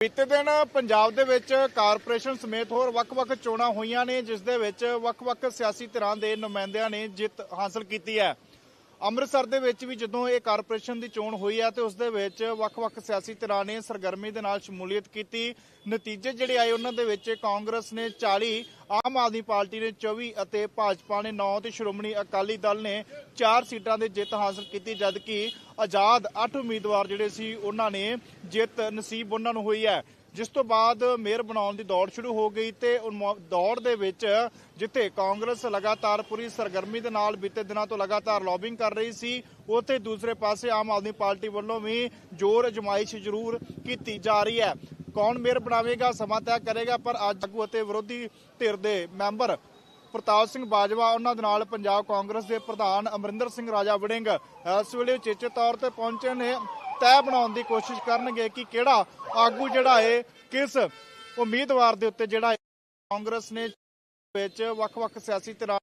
ਬੀਤੇ ਦਿਨ ਪੰਜਾਬ ਦੇ ਵਿੱਚ ਕਾਰਪੋਰੇਸ਼ਨ ਸਮੇਤ ਹੋਰ ਵੱਖ-ਵੱਖ ਚੋਣਾਂ ਹੋਈਆਂ ਨੇ, ਜਿਸ ਦੇ ਵਿੱਚ ਵੱਖ-ਵੱਖ ਸਿਆਸੀ ਧਿਰਾਂ ਦੇ ਨੁਮਾਇੰਦਿਆਂ ਨੇ ਜਿੱਤ ਹਾਸਲ ਕੀਤੀ ਹੈ। ਅੰਮ੍ਰਿਤਸਰ ਦੇ ਵਿੱਚ ਵੀ ਜਦੋਂ ਇਹ ਕਾਰਪੋਰੇਸ਼ਨ ਦੀ ਚੋਣ ਹੋਈ ਹੈ ਤੇ ਉਸ ਦੇ ਵਿੱਚ ਵੱਖ-ਵੱਖ ਸਿਆਸੀ ਧਿਰਾਂ ਨੇ ਸਰਗਰਮੀ ਦੇ ਨਾਲ ਸ਼ਮੂਲੀਅਤ ਕੀਤੀ। ਨਤੀਜੇ ਜਿਹੜੇ ਆਏ ਉਹਨਾਂ ਦੇ ਵਿੱਚ ਕਾਂਗਰਸ ਨੇ 40 ਆਮ ਆਦਮੀ ਪਾਰਟੀ ਨੇ 24 ਅਤੇ ਭਾਜਪਾ ਨੇ 9 ਤੇ ਸ਼੍ਰੋਮਣੀ ਅਕਾਲੀ ਦਲ ਨੇ 4 ਸੀਟਾਂ ਦੇ ਜਿੱਤ ਹਾਸਲ ਕੀਤੀ, ਜਦਕਿ ਆਜ਼ਾਦ 8 ਉਮੀਦਵਾਰ ਜਿਹੜੇ ਸੀ ਉਹਨਾਂ ਨੇ ਜਿੱਤ ਨਸੀਬ ਉਹਨਾਂ ਨੂੰ ਹੋਈ ਹੈ। ਜਿਸ ਤੋਂ ਬਾਅਦ ਮੇਅਰ ਬਣਾਉਣ ਦੀ ਦੌੜ ਸ਼ੁਰੂ ਹੋ ਗਈ ਤੇ ਦੌੜ ਦੇ ਵਿੱਚ ਜਿੱਥੇ ਕਾਂਗਰਸ ਲਗਾਤਾਰ ਪੂਰੀ ਸਰਗਰਮੀ ਦੇ ਨਾਲ ਬੀਤੇ ਦਿਨਾਂ ਤੋਂ ਲਗਾਤਾਰ ਲੌਬਿੰਗ ਕਰ ਰਹੀ ਸੀ, ਉੱਥੇ ਦੂਸਰੇ ਪਾਸੇ ਆਮ ਆਦਮੀ ਪਾਰਟੀ ਵੱਲੋਂ ਵੀ ਜ਼ੋਰ ਅਜਮਾਇਸ਼ ਜ਼ਰੂਰ ਕੀਤੀ ਜਾ ਰਹੀ ਹੈ। ਕੌਣ ਮੇਅਰ ਬਣਾਵੇਗਾ, ਸਮਾਂ ਤੈਅ ਕਰੇਗਾ, ਪਰ ਅੱਜ ਆਗੂ ਅਤੇ ਵਿਰੋਧੀ ਧਿਰ ਦੇ ਮੈਂਬਰ ਪ੍ਰਤਾਪ ਸਿੰਘ ਬਾਜਵਾ, ਉਹਨਾਂ ਦੇ ਨਾਲ ਪੰਜਾਬ ਕਾਂਗਰਸ ਦੇ ਪ੍ਰਧਾਨ ਅਮਰਿੰਦਰ ਸਿੰਘ ਰਾਜਾ ਵੜਿੰਗ ਇਸ ਵੇਲੇ ਚੇਚੇ ਤੌਰ ਤੇ ਪਹੁੰਚੇ ਨੇ। ਤੈਅ ਬਣਾਉਣ ਦੀ ਕੋਸ਼ਿਸ਼ ਕਰਨਗੇ ਕਿ ਕਿਹੜਾ ਆਗੂ ਜਿਹੜਾ ਹੈ ਕਿਸ ਉਮੀਦਵਾਰ ਦੇ ਉੱਤੇ ਜਿਹੜਾ ਕਾਂਗਰਸ ਨੇ ਵਿੱਚ ਵੱਖ-ਵੱਖ ਸਿਆਸੀ ਧਿਰਾਂ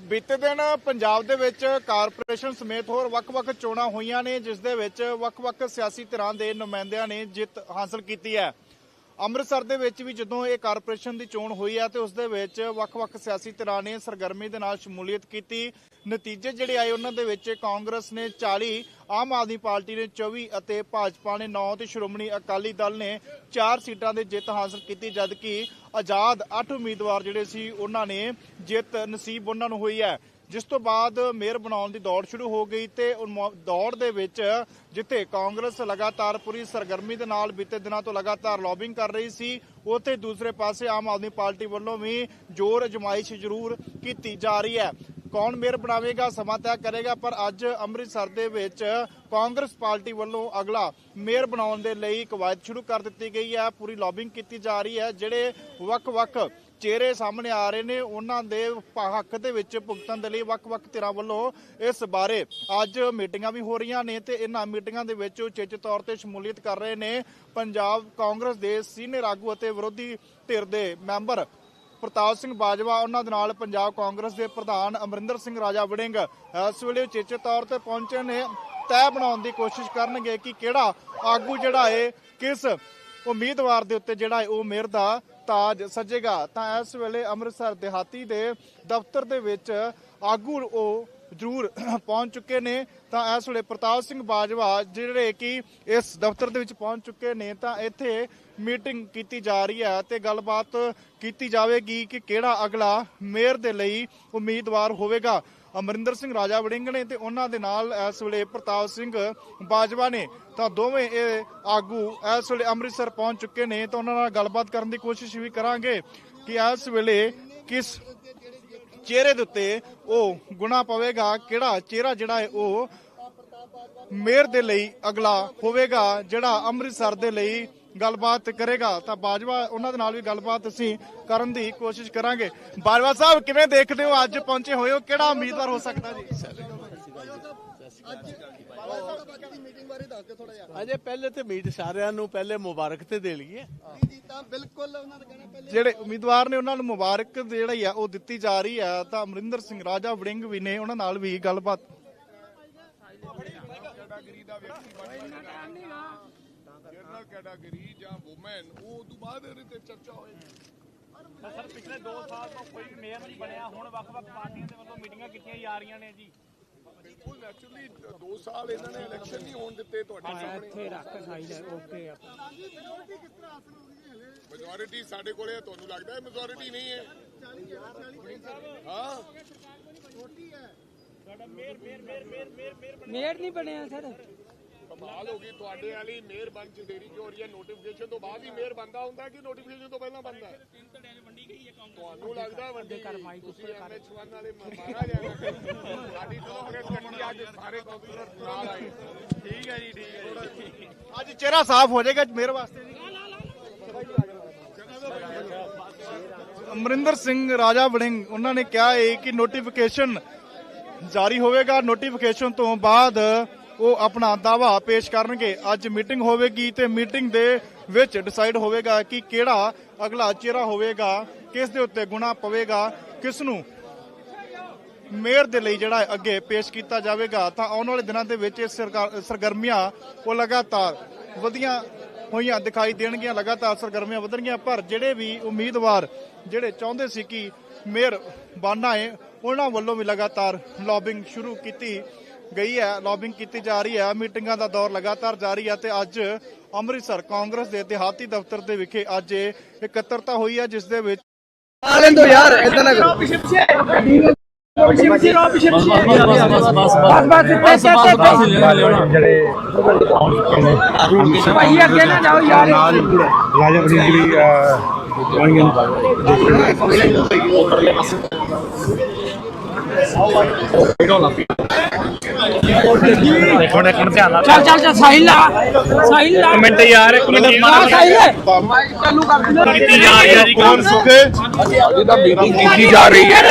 ਬੀਤੇ ਦਿਨ ਪੰਜਾਬ ਦੇ ਵਿੱਚ ਕਾਰਪੋਰੇਸ਼ਨ ਸਮੇਤ ਹੋਰ ਵੱਖ-ਵੱਖ ਚੋਣਾਂ ਹੋਈਆਂ ਨੇ, ਜਿਸ ਦੇ ਵਿੱਚ ਵੱਖ-ਵੱਖ ਸਿਆਸੀ ਧਿਰਾਂ ਦੇ ਨੁਮਾਇੰਦਿਆਂ ਨੇ ਜਿੱਤ ਹਾਸਲ ਕੀਤੀ ਹੈ। ਅੰਮ੍ਰਿਤਸਰ ਦੇ ਵਿੱਚ ਵੀ ਜਦੋਂ ਇਹ ਕਾਰਪੋਰੇਸ਼ਨ ਦੀ ਚੋਣ ਹੋਈ ਹੈ ਤੇ ਉਸ ਦੇ ਵਿੱਚ ਵੱਖ-ਵੱਖ ਸਿਆਸੀ ਧਿਰਾਂ ਨੇ ਸਰਗਰਮੀ ਦੇ ਨਾਲ ਸ਼ਮੂਲੀਅਤ ਕੀਤੀ। ਨਤੀਜੇ ਜਿਹੜੇ ਆਏ ਉਹਨਾਂ ਦੇ ਵਿੱਚ ਕਾਂਗਰਸ ਨੇ 40 ਆਮ ਆਦਮੀ ਪਾਰਟੀ ਨੇ 24 ਅਤੇ ਭਾਜਪਾ ਨੇ 9 ਤੇ ਸ਼੍ਰੋਮਣੀ ਅਕਾਲੀ ਦਲ ਨੇ 4 ਸੀਟਾਂ ਦੇ ਜਿੱਤ ਹਾਸਲ ਕੀਤੀ, ਜਦਕਿ ਆਜ਼ਾਦ 8 ਉਮੀਦਵਾਰ ਜਿਹੜੇ ਸੀ ਉਹਨਾਂ ਨੇ ਜਿੱਤ ਨਸੀਬ ਉਹਨਾਂ ਨੂੰ ਹੋਈ ਹੈ। ਜਿਸ ਤੋਂ ਬਾਅਦ ਮੇਅਰ ਬਣਾਉਣ ਦੀ ਦੌੜ ਸ਼ੁਰੂ ਹੋ ਗਈ ਤੇ ਦੌੜ ਦੇ ਵਿੱਚ ਜਿੱਥੇ ਕਾਂਗਰਸ ਲਗਾਤਾਰ ਪੂਰੀ ਸਰਗਰਮੀ ਦੇ ਨਾਲ ਬੀਤੇ ਦਿਨਾਂ ਤੋਂ ਲਗਾਤਾਰ ਲੌਬਿੰਗ ਕਰ ਰਹੀ ਸੀ, ਉੱਥੇ ਦੂਸਰੇ ਪਾਸੇ ਆਮ ਆਦਮੀ ਪਾਰਟੀ ਵੱਲੋਂ ਵੀ ਜ਼ੋਰ ਅਜਮਾਇਸ਼ ਜ਼ਰੂਰ ਕੀਤੀ ਜਾ ਰਹੀ ਹੈ। ਕੌਣ ਮੇਅਰ ਬਣਾਵੇਗਾ, ਸਮਾਂ ਤੈਅ ਕਰੇਗਾ, ਪਰ ਅੱਜ ਅੰਮ੍ਰਿਤਸਰ ਦੇ ਵਿੱਚ ਕਾਂਗਰਸ ਪਾਰਟੀ ਵੱਲੋਂ ਅਗਲਾ ਮੇਅਰ ਬਣਾਉਣ ਦੇ ਲਈ ਕਵਾਇਦ ਸ਼ੁਰੂ ਕਰ ਦਿੱਤੀ ਗਈ ਹੈ। ਪੂਰੀ ਲੌਬਿੰਗ ਕੀਤੀ ਜਾ ਰਹੀ ਹੈ, ਜਿਹੜੇ ਵੱਖ-ਵੱਖ ਚਿਹਰੇ ਸਾਹਮਣੇ ਆ ਰਹੇ ਨੇ, ਉਹਨਾਂ ਦੇ ਹੱਕ ਦੇ ਵਿੱਚ ਭੁਗਤਣ ਦੇ ਲਈ ਵੱਖ-ਵੱਖ ਧਿਰਾਂ ਵੱਲੋਂ ਇਸ ਬਾਰੇ ਅੱਜ ਮੀਟਿੰਗਾਂ ਵੀ ਹੋ ਰਹੀਆਂ ਨੇ ਤੇ ਇਹਨਾਂ ਮੀਟਿੰਗਾਂ ਦੇ ਵਿੱਚ ਉਚੇਚ ਤੌਰ ਤੇ ਸ਼ਮੂਲੀਅਤ ਕਰ ਰਹੇ ਨੇ। ਪੰਜਾਬ ਕਾਂਗਰਸ ਦੇ ਸੀਨੀਅਰ ਆਗੂ ਅਤੇ ਵਿਰੋਧੀ ਧਿਰ ਦੇ ਮੈਂਬਰ ਪ੍ਰਤਾਪ ਸਿੰਘ ਬਾਜਵਾ, ਉਹਨਾਂ ਦੇ ਨਾਲ ਪੰਜਾਬ ਕਾਂਗਰਸ ਦੇ ਪ੍ਰਧਾਨ ਅਮਰਿੰਦਰ ਸਿੰਘ ਰਾਜਾ ਵੜਿੰਗ ਇਸ ਵੇਲੇ ਉਚੇਚੇ ਤੌਰ ਤੇ ਪਹੁੰਚੇ ਨੇ। ਤੈਅ ਬਣਾਉਣ ਦੀ ਕੋਸ਼ਿਸ਼ ਕਰਨਗੇ ਕਿ ਕਿਹੜਾ ਆਗੂ ਜਿਹੜਾ ਹੈ ਕਿਸ ਉਮੀਦਵਾਰ ਦੇ ਉੱਤੇ ਜਿਹੜਾ ਹੈ ਉਹ ਮੇਅਰ ਦਾ ਤਾਜ ਸੱਜੇਗਾ। ਤਾਂ ਇਸ ਵੇਲੇ ਅੰਮ੍ਰਿਤਸਰ ਦਿਹਾਤੀ ਦੇ ਦਫ਼ਤਰ ਦੇ ਵਿੱਚ ਆਗੂ ਉਹ ਜ਼ਰੂਰ ਪਹੁੰਚ ਚੁੱਕੇ ਨੇ। ਤਾਂ ਇਸ ਵੇਲੇ ਪ੍ਰਤਾਪ ਸਿੰਘ ਬਾਜਵਾ ਜਿਹੜੇ ਕਿ ਇਸ ਦਫ਼ਤਰ ਦੇ ਵਿੱਚ ਪਹੁੰਚ ਚੁੱਕੇ ਨੇ, ਤਾਂ ਇੱਥੇ ਮੀਟਿੰਗ ਕੀਤੀ ਜਾ ਰਹੀ ਹੈ ਤੇ ਗੱਲਬਾਤ ਕੀਤੀ ਜਾਵੇਗੀ ਕਿ ਕਿਹੜਾ ਅਗਲਾ ਮੇਅਰ ਦੇ ਲਈ ਉਮੀਦਵਾਰ ਹੋਵੇਗਾ। ਅਮਰਿੰਦਰ ਸਿੰਘ ਰਾਜਾ ਵੜਿੰਗ ਨੇ ਤੇ ਉਹਨਾਂ ਦੇ ਨਾਲ ਇਸ ਵੇਲੇ ਪ੍ਰਤਾਪ ਸਿੰਘ ਬਾਜਵਾ ਨੇ। ਤਾਂ ਦੋਵੇਂ ਇਹ ਆਗੂ ਇਸ ਵੇਲੇ ਅੰਮ੍ਰਿਤਸਰ ਪਹੁੰਚ ਚੁੱਕੇ ਨੇ। ਤਾਂ ਉਹਨਾਂ ਨਾਲ ਗੱਲਬਾਤ ਕਰਨ ਦੀ ਕੋਸ਼ਿਸ਼ ਵੀ ਕਰਾਂਗੇ ਕਿ ਇਸ ਵੇਲੇ ਕਿਸ ਚਿਹਰੇ ਦੇ ਉੱਤੇ ਉਹ ਗੁਣਾ ਪਵੇਗਾ, ਕਿਹੜਾ ਚਿਹਰਾ ਜਿਹੜਾ ਹੈ ਉਹ ਮੇਅਰ ਦੇ ਲਈ ਅਗਲਾ ਹੋਵੇਗਾ, ਜਿਹੜਾ ਅੰਮ੍ਰਿਤਸਰ ਦੇ ਲਈ ਗੱਲਬਾਤ ਕਰੇਗਾ ਤਾਂ ਬਾਜਵਾ ਉਹਨਾਂ ਦੇ ਨਾਲ ਵੀ ਗੱਲਬਾਤ ਅਸੀਂ ਕਰਨ ਦੀ ਕੋਸ਼ਿਸ਼ ਕਰਾਂਗੇ। ਬਾਜਵਾ ਸਾਹਿਬ ਕਿਵੇਂ ਦੇਖਦੇ ਹੋ? ਅੱਜ ਪਹੁੰਚੇ ਹੋਏ ਹੋ। ਕਿਹੜਾ ਉਮੀਦਵਾਰ ਹੋ ਸਕਦਾ ਜੀ? ਅਜੇ ਪਹਿਲੇ ਤੇ ਮੀਟ ਸਾਰਿਆਂ ਨੂੰ ਪਹਿਲੇ ਮੁਬਾਰਕ ਤੇ ਦੇ ਲਈਏ ਜਿਹੜੇ ਉਮੀਦਵਾਰ ਨੇ ਉਹਨਾਂ ਨੂੰ ਮੁਬਾਰਕ ਜਿਹੜਾ ਹੀ ਆ ਉਹ ਦਿੱਤੀ ਜਾ ਰਹੀ ਹੈ ਤਾਂ ਅਮਰਿੰਦਰ ਸਿੰਘ ਰਾਜਾ ਵੜਿੰਗ ਵੀ ਨੇ ਉਹਨਾਂ ਨਾਲ ਵੀ ਗੱਲਬਾਤ। ਜਨਰਲ ਕੈਟਾਗਰੀ ਜਾਂ ਔਮਨ ਉਹ ਤੋਂ ਬਾਅਦ ਇਹਦੇ ਤੇ ਚਰਚਾ ਹੋਏਗੀ। ਸਰ ਪਿਛਲੇ 2 ਸਾਲ ਤੋਂ ਕੋਈ ਮੇਅਰ ਨਹੀਂ ਬਣਿਆ। ਹੁਣ ਵੱਖ-ਵੱਖ ਪਾਰਟੀਆਂ ਦੇ ਵੱਲੋਂ ਮੀਟਿੰਗਾਂ ਕੀਤੀਆਂ ਜਾ ਰਹੀਆਂ ਨੇ ਜੀ। ਬਿਲਕੁਲ ਐਕਚੁਅਲੀ 2 ਸਾਲ ਇਹਨਾਂ ਨੇ ਇਲੈਕਸ਼ਨ ਨਹੀਂ ਹੋਣ ਦਿੱਤੇ ਤੁਹਾਡੇ ਸਾਹਮਣੇ। ਮੈਜੋਰਿਟੀ ਸਾਡੇ ਕੋਲੇ ਹੈ ਤੁਹਾਨੂੰ ਲੱਗਦਾ ਹੈ ਮੈਜੋਰਿਟੀ ਨਹੀਂ ਹੈ? ਹਾਂ। ਮੇਅਰ ਨਹੀਂ ਬਣਿਆ ਸਰ। ਕਮਾਲ ਹੋ ਗਈ। ਤੁਹਾਡੇ ਵਾਲੀ ਮੇਅਰ ਬਣ ਚ ਦੇਰੀ ਕਿਉਂ ਹੋ ਰਹੀ ਹੈ? ਨੋਟੀਫਿਕੇਸ਼ਨ ਤੋਂ ਬਾਅਦ ਹੀ ਮੇਅਰ ਬੰਦਾ ਹੁੰਦਾ ਕਿ ਨੋਟੀਫਿਕੇਸ਼ਨ ਤੋਂ ਪਹਿਲਾਂ ਬੰਦਾ ਹੈ ਤੁਹਾਨੂੰ ਲੱਗਦਾ ਵੱਡੀ ਤੁਸੀਂ ਐਮਐਚ1 ਵਾਲੇ ਮ- ਮਾਰਾ ਜਾਣਾ ਸਾਡੀ ਕਾਂਗਰਸ ਕੱਟੀ ਅੱਜ ਸਾਰੇ ਕਾਉਂਸਲਰ ਨਾਲ ਆਏ। ਠੀਕ ਹੈ ਜੀ ਠੀਕ ਹੈ ਜੀ। ਅੱਜ ਚਿਹਰਾ ਸਾਫ਼ ਹੋ ਜਾਏਗਾ ਮੇਰੇ ਵਾਸਤੇ ਜੀ। ਅਮਰਿੰਦਰ ਸਿੰਘ ਰਾਜਾ ਵੜਿੰਗ ਉਹਨਾਂ ਨੇ ਕਿਹਾ ਹੈ ਕਿ ਨੋਟੀਫਿਕੇਸ਼ਨ ਜਾਰੀ ਹੋਵੇਗਾ। ਨੋਟੀਫਿਕੇਸ਼ਨ ਤੋਂ ਬਾਅਦ ਉਹ ਆਪਣਾ ਦਾਵਾ ਪੇਸ਼ ਕਰਨਗੇ। ਅੱਜ ਮੀਟਿੰਗ ਹੋਵੇਗੀ ਤੇ ਮੀਟਿੰਗ ਦੇ ਵਿੱਚ ਡਿਸਾਈਡ ਹੋਵੇਗਾ ਕਿ ਕਿਹੜਾ ਅਗਲਾ ਚਿਹਰਾ ਹੋਵੇਗਾ, ਕਿਸ ਦੇ ਉੱਤੇ ਗੁਣਾ ਪਵੇਗਾ, ਕਿਸ ਨੂੰ ਮੇਅਰ ਦੇ ਲਈ ਜਿਹੜਾ ਅੱਗੇ ਪੇਸ਼ ਕੀਤਾ ਜਾਵੇਗਾ। ਤਾਂ ਆਉਣ ਵਾਲੇ ਦਿਨਾਂ ਦੇ ਵਿੱਚ ਇਹ ਸਰਗਰਮੀਆਂ ਉਹ ਲਗਾਤਾਰ ਵਧੀਆਂ ਹੋਈਆਂ ਦਿਖਾਈ ਦੇਣਗੀਆਂ। ਲਗਾਤਾਰ ਸਰਗਰਮੀਆਂ ਵਧਣਗੀਆਂ ਪਰ ਜਿਹੜੇ ਵੀ ਉਮੀਦਵਾਰ ਜਿਹੜੇ ਚਾਹੁੰਦੇ ਸੀ ਕਿ ਮੇਅਰ ਬਾਨਾ ਹੈ ਉਹਨਾਂ ਵੱਲੋਂ ਵੀ ਲਗਾਤਾਰ ਲੌਬਿੰਗ ਸ਼ੁਰੂ ਕੀਤੀ ਗਈ ਹੈ ਲੌਬਿੰਗ ਕੀਤੀ ਜਾ ਰਹੀ ਹੈ ਮੀਟਿੰਗਾਂ ਦਾ ਦੌਰ ਲਗਾਤਾਰ ਜਾਰੀ ਹੈ ਤੇ ਅੱਜ ਅੰਮ੍ਰਿਤਸਰ ਕਾਂਗਰਸ ਦੇ ਦਿਹਾਤੀ ਦਫ਼ਤਰ ਦੇ ਵਿਖੇ ਅੱਜ ਇਹ ਇਕੱਤਰਤਾ ਹੋਈ ਹੈ ਜਿਸ ਦੇ ਵਿੱਚ ਆਲਨ ਦੋ ਯਾਰ ਇਦਾਂ ਨਾ ਕਰੋ। ਭਾਈ ਅੱਗੇ ਨਾ ਜਾਓ ਯਾਰ। ਰਾਜਾ ਬੜੀ ਜਿਹੜੀ ਆਉਣਗੇ ਚੱਲ ਚੱਲ ਚੱਲ ਸਾਹਿਲ ਲਾ ਸਾਹਿਲ ਲਾ ਮਿੰਟ ਯਾਰ ਇੱਕ ਮਿੰਟ ਆ ਸਾਹਿਲ ਚਾਲੂ ਕਰ ਦਿੰਦਾ ਕੀਤੀ ਜਾ ਰਹੀ ਹੈ ਜੀ ਕੌਣ ਸੁਖੇ ਮੀਟਿੰਗ ਕੀਤੀ ਜਾ ਰਹੀ ਹੈ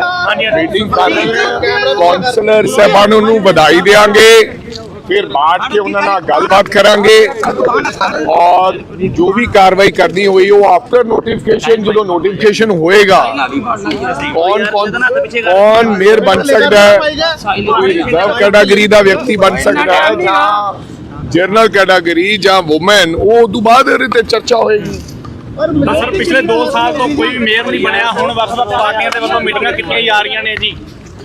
ਹਾਂਜੀ ਮੀਟਿੰਗ ਕਰ ਕੌਂਸਲਰ ਸਾਹਿਬਾਨ ਨੂੰ ਵਧਾਈ ਦੇਾਂਗੇ ਫਿਰ ਬਾਅਦ ਕੇ ਉਹਨਾਂ ਨਾਲ ਗੱਲਬਾਤ ਕਰਾਂਗੇ। ਔਰ ਜੋ ਵੀ ਕਾਰਵਾਈ ਕਰਨੀ ਹੋਈ, ਉਹ ਆਫਟਰ ਨੋਟੀਫਿਕੇਸ਼ਨ ਜਦੋਂ ਨੋਟੀਫਿਕੇਸ਼ਨ ਹੋਏਗਾ, ਕੌਣ ਕੌਣ ਕੌਣ ਮੇਅਰ ਬਣ ਸਕਦਾ ਹੈ? ਕੋਈ ਰਿਜ਼ਰਵ ਕੈਟਾਗਰੀ ਦਾ ਵਿਅਕਤੀ ਬਣ ਸਕਦਾ ਹੈ, ਜਾਂ ਜਨਰਲ ਕੈਟਾਗਰੀ ਜਾਂ ਔਮਨ ਉਹ ਉਦੋਂ ਬਾਅਦ ਇਹਦੇ ਤੇ ਚਰਚਾ ਹੋਏਗੀ। ਸਰ, ਪਿਛਲੇ 2 ਸਾਲ ਤੋਂ ਕੋਈ ਮੇਅਰ ਨਹੀਂ ਬਣਿਆ, ਹੁਣ ਵੱਖ-ਵੱਖ ਪਾਰਟੀਆਂ ਦੇ ਵੱਲੋਂ ਮੀਟਿੰਗਾਂ ਕੀਤੀਆਂ ਜਾ ਰਹੀਆਂ ਨੇ ਜੀ।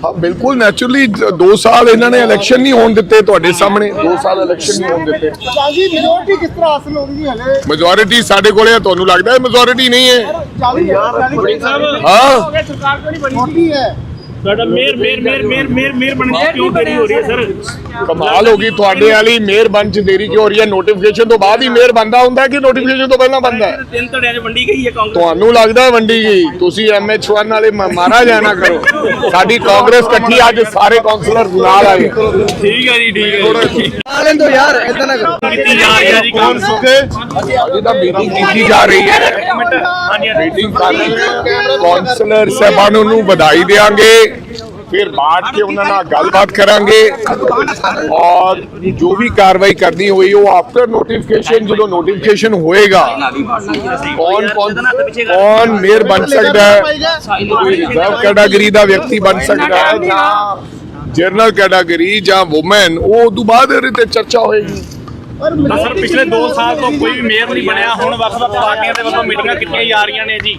ਹਾਂ ਬਿਲਕੁਲ ਨੈਚੁਰਲੀ 2 ਸਾਲ ਇਹਨਾਂ ਨੇ ਇਲੈਕਸ਼ਨ ਨਹੀਂ ਹੋਣ ਦਿੱਤੇ ਤੁਹਾਡੇ ਸਾਹਮਣੇ। 2 ਸਾਲ ਇਲੈਕਸ਼ਨ ਨਹੀਂ ਹੋਣ ਦਿੱਤੇ। ਜੀ ਮੈਜੋਰਟੀ ਕਿਸ ਤਰ੍ਹਾਂ ਹਾਸਲ ਹੋਣੀ ਹਲੇ? ਮੈਜੋਰਿਟੀ ਸਾਡੇ ਕੋਲੇ ਹੈ ਤੁਹਾਨੂੰ ਲੱਗਦਾ ਹੈ ਮੈਜੋਰਿਟੀ ਨਹੀਂ ਹੈ? 40 40 ਹਾਂ ਸਰਕਾਰ ਕਿਉਂ ਨਹੀਂ ਬਣੀ ਹੈ। ਸਾਡਾ mayor mayor mayor mayor mayor mayor ਬਣਨ ਚ ਕਿਉਂ ਦੇਰੀ ਹੋ ਰਹੀ ਹੈ ਸਰ? ਕਮਾਲ ਹੋ ਗਈ ਤੁਹਾਡੇ ਵਾਲੀ ਮੇਅਰ ਬਣ ਚ ਦੇਰੀ ਕਿਉਂ ਹੋ ਰਹੀ ਹੈ? ਨੋਟੀਫਿਕੇਸ਼ਨ ਤੋਂ ਬਾਅਦ ਹੀ ਮੇਅਰ ਬੰਦਾ ਹੁੰਦਾ ਹੈ ਕਿ ਨੋਟੀਫਿਕੇਸ਼ਨ ਤੋਂ ਪਹਿਲਾਂ ਬੰਦਾ ਹੈ? ਤਿੰਨ ਧੜਿਆਂ 'ਚ ਵੰਡੀ ਗਈ ਹੈ ਕਾਂਗਰਸ। ਤੁਹਾਨੂੰ ਲੱਗਦਾ ਵੰਡੀ ਗਈ? ਤੁਸੀਂ ਐਮਐਚ1 ਵਾਲੇ ਮਾਰਾ ਜਾਣਾ ਕਰੋ। ਸਾਡੀ ਕਾਂਗਰਸ ਇਕੱਠੀ ਅੱਜ ਸਾਰੇ ਕਾਉਂਸਲਰ ਨਾਲ ਆਏ ਠੀਕ ਹੈ ਜੀ ਠੀਕ ਹੈ ਆਲਨ ਦੋ ਯਾਰ ਇਦਾਂ ਨਾ ਕਰੋ ਕੀਤੀ ਜਾ ਰਹੀ ਹੈ ਜੀ ਕੌਣ ਸੁਖੇ ਜਿਹਦਾ ਮੀਟਿੰਗ ਕੀਤੀ ਜਾ ਰਹੀ ਹੈ। ਮੀਟਿੰਗ ਕਰ ਕੌਂਸਲਰ ਸਾਹਿਬਾਨ ਨੂੰ ਵਧਾਈ ਦੇਾਂਗੇ ਫਿਰ ਬਾਅਦ ਕੇ ਉਹਨਾਂ ਨਾਲ ਗੱਲਬਾਤ ਕਰਾਂਗੇ। ਔਰ ਜੋ ਵੀ ਕਾਰਵਾਈ ਕਰਨੀ ਹੋਈ ਉਹ ਆਫਟਰ ਨੋਟੀਫਿਕੇਸ਼ਨ ਜਦੋਂ ਨੋਟੀਫਿਕੇਸ਼ਨ ਹੋਏਗਾ ਕੌਣ ਕੌਣ ਕੌਣ ਮੇਅਰ ਬਣ ਸਕਦਾ ਹੈ? ਕੋਈ ਰਿਜ਼ਰਵ ਕੈਟਾਗਰੀ ਦਾ ਵਿਅਕਤੀ ਬਣ ਸਕਦਾ ਹੈ ਜਾਂ ਜਨਰਲ ਕੈਟਾਗਰੀ ਜਾਂ ਔਮਨ ਉਹ ਉਦੋਂ ਬਾਅਦ ਇਹਦੇ ਤੇ ਚਰਚਾ ਹੋਏਗੀ। ਤਾਂ ਸਰ ਪਿਛਲੇ 2 ਸਾਲ ਤੋਂ ਕੋਈ ਵੀ ਮੇਅਰ ਨਹੀਂ ਬਣਿਆ ਹੁਣ ਵੱਖ-ਵੱਖ ਪਾਰਟੀਆਂ ਦੇ ਵੱਲੋਂ ਮੀਟਿੰਗਾਂ ਕੀਤੀਆਂ ਜਾ ਰਹੀਆਂ ਨੇ ਜੀ।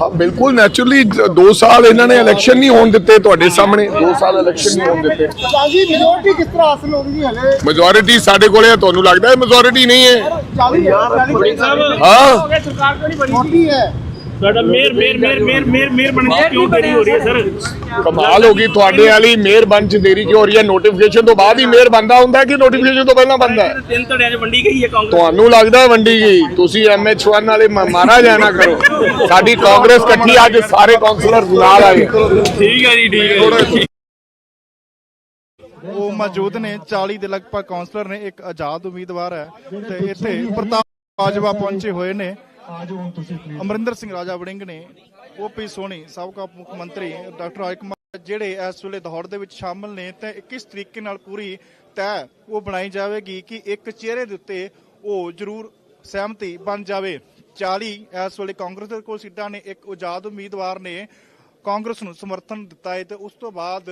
ਹਾਂ ਬਿਲਕੁਲ ਨੈਚੁਰਲੀ 2 ਸਾਲ ਇਹਨਾਂ ਨੇ ਇਲੈਕਸ਼ਨ ਨਹੀਂ ਹੋਣ ਦਿੱਤੇ ਤੁਹਾਡੇ ਸਾਹਮਣੇ। 2 ਸਾਲ ਇਲੈਕਸ਼ਨ ਨਹੀਂ ਹੋਣ ਦਿੱਤੇ। ਜੀ ਮੈਜੋਰਟੀ ਕਿਸ ਤਰ੍ਹਾਂ ਹਾਸਲ ਹੋਣੀ ਹਲੇ ਮੈਜੋਰਿਟੀ ਸਾਡੇ ਕੋਲੇ ਹੈ ਤੁਹਾਨੂੰ ਲੱਗਦਾ ਹੈ ਮੈਜੋਰਿਟੀ ਨਹੀਂ ਹੈ? 40 40 ਹਾਂ। ਸਰਕਾਰ ਕਿਉਂ ਨਹੀਂ ਬਣੀ? ਮੋਟੀ ਹੈ। ਸਾਡਾ mayor mayor mayor mayor mayor mayor ਬਣਨ ਚ ਕਿਉਂ ਦੇਰੀ ਹੋ ਰਹੀ ਹੈ ਸਰ? ਕਮਾਲ ਹੋ ਗਈ ਤੁਹਾਡੇ ਵਾਲੀ ਮੇਅਰ ਬਣ ਚ ਦੇਰੀ ਕਿਉਂ ਹੋ ਰਹੀ ਹੈ? ਨੋਟੀਫਿਕੇਸ਼ਨ ਤੋਂ ਬਾਅਦ ਹੀ ਮੇਅਰ ਬੰਦਾ ਹੁੰਦਾ ਹੈ ਕਿ ਨੋਟੀਫਿਕੇਸ਼ਨ ਤੋਂ ਪਹਿਲਾਂ ਬੰਦਾ ਹੈ ਤਿੰਨ ਧੜਿਆਂ 'ਚ ਵੰਡੀ ਗਈ ਹੈ ਕਾਂਗਰਸ। ਤੁਹਾਨੂੰ ਲੱਗਦਾ ਹੈ ਵੰਡੀ ਗਈ? ਤੁਸੀਂ ਐਮਐਚ1 ਵਾਲੇ ਮਾਰਾ ਜਾਣਾ ਕਰੋ। ਸਾਡੀ ਕਾਂਗਰਸ ਇਕੱਠੀ ਅੱਜ ਸਾਰੇ ਕਾਉਂਸਲਰ ਨਾਲ ਆਏ ਠੀਕ ਹੈ ਜੀ ਠੀਕ ਹੈ ਉਹ ਮੌਜੂਦ ਨੇ 40 ਦੇ ਲਗਭਗ ਕਾਉਂਸਲਰ ਨੇ ਇੱਕ ਆਜ਼ਾਦ ਉਮੀਦਵਾਰ ਹੈ। ਤੇ ਇੱਥੇ ਪ੍ਰਤਾਪ ਬਾਜਵਾ ਪਹੁੰਚੇ ਹੋਏ ਨੇ। ਅਮਰਿੰਦਰ ਸਿੰਘ ਰਾਜਾ ਵੜਿੰਗ ਨੇ ਓਪੀ ਸੋਨੀ, ਸਾਬਕਾ ਮੁੱਖ ਮੰਤਰੀ ਡਾਕਟਰ ਰਾਜ ਕੁਮਾਰ ਜਿਹੜੇ ਇਸ ਵੇਲੇ ਦੌੜ ਦੇ ਵਿੱਚ ਸ਼ਾਮਲ ਨੇ, ਤੇ ਕਿਸ ਤਰੀਕੇ ਨਾਲ ਪੂਰੀ ਤੈਅ ਉਹ ਬਣਾਈ ਜਾਵੇਗੀ ਕਿ ਇੱਕ ਚਿਹਰੇ ਦੇ ਉੱਤੇ ਉਹ ਜ਼ਰੂਰ ਸਹਿਮਤੀ ਬਣ ਜਾਵੇ। 40 ਇਸ ਵੇਲੇ ਕਾਂਗਰਸ ਦੇ ਕੋਲ ਸੀਟਾਂ ਨੇ, ਇੱਕ ਆਜ਼ਾਦ ਉਮੀਦਵਾਰ ਨੇ ਕਾਂਗਰਸ ਨੂੰ ਸਮਰਥਨ ਦਿੱਤਾ ਹੈ ਤੇ ਉਸ ਤੋਂ ਬਾਅਦ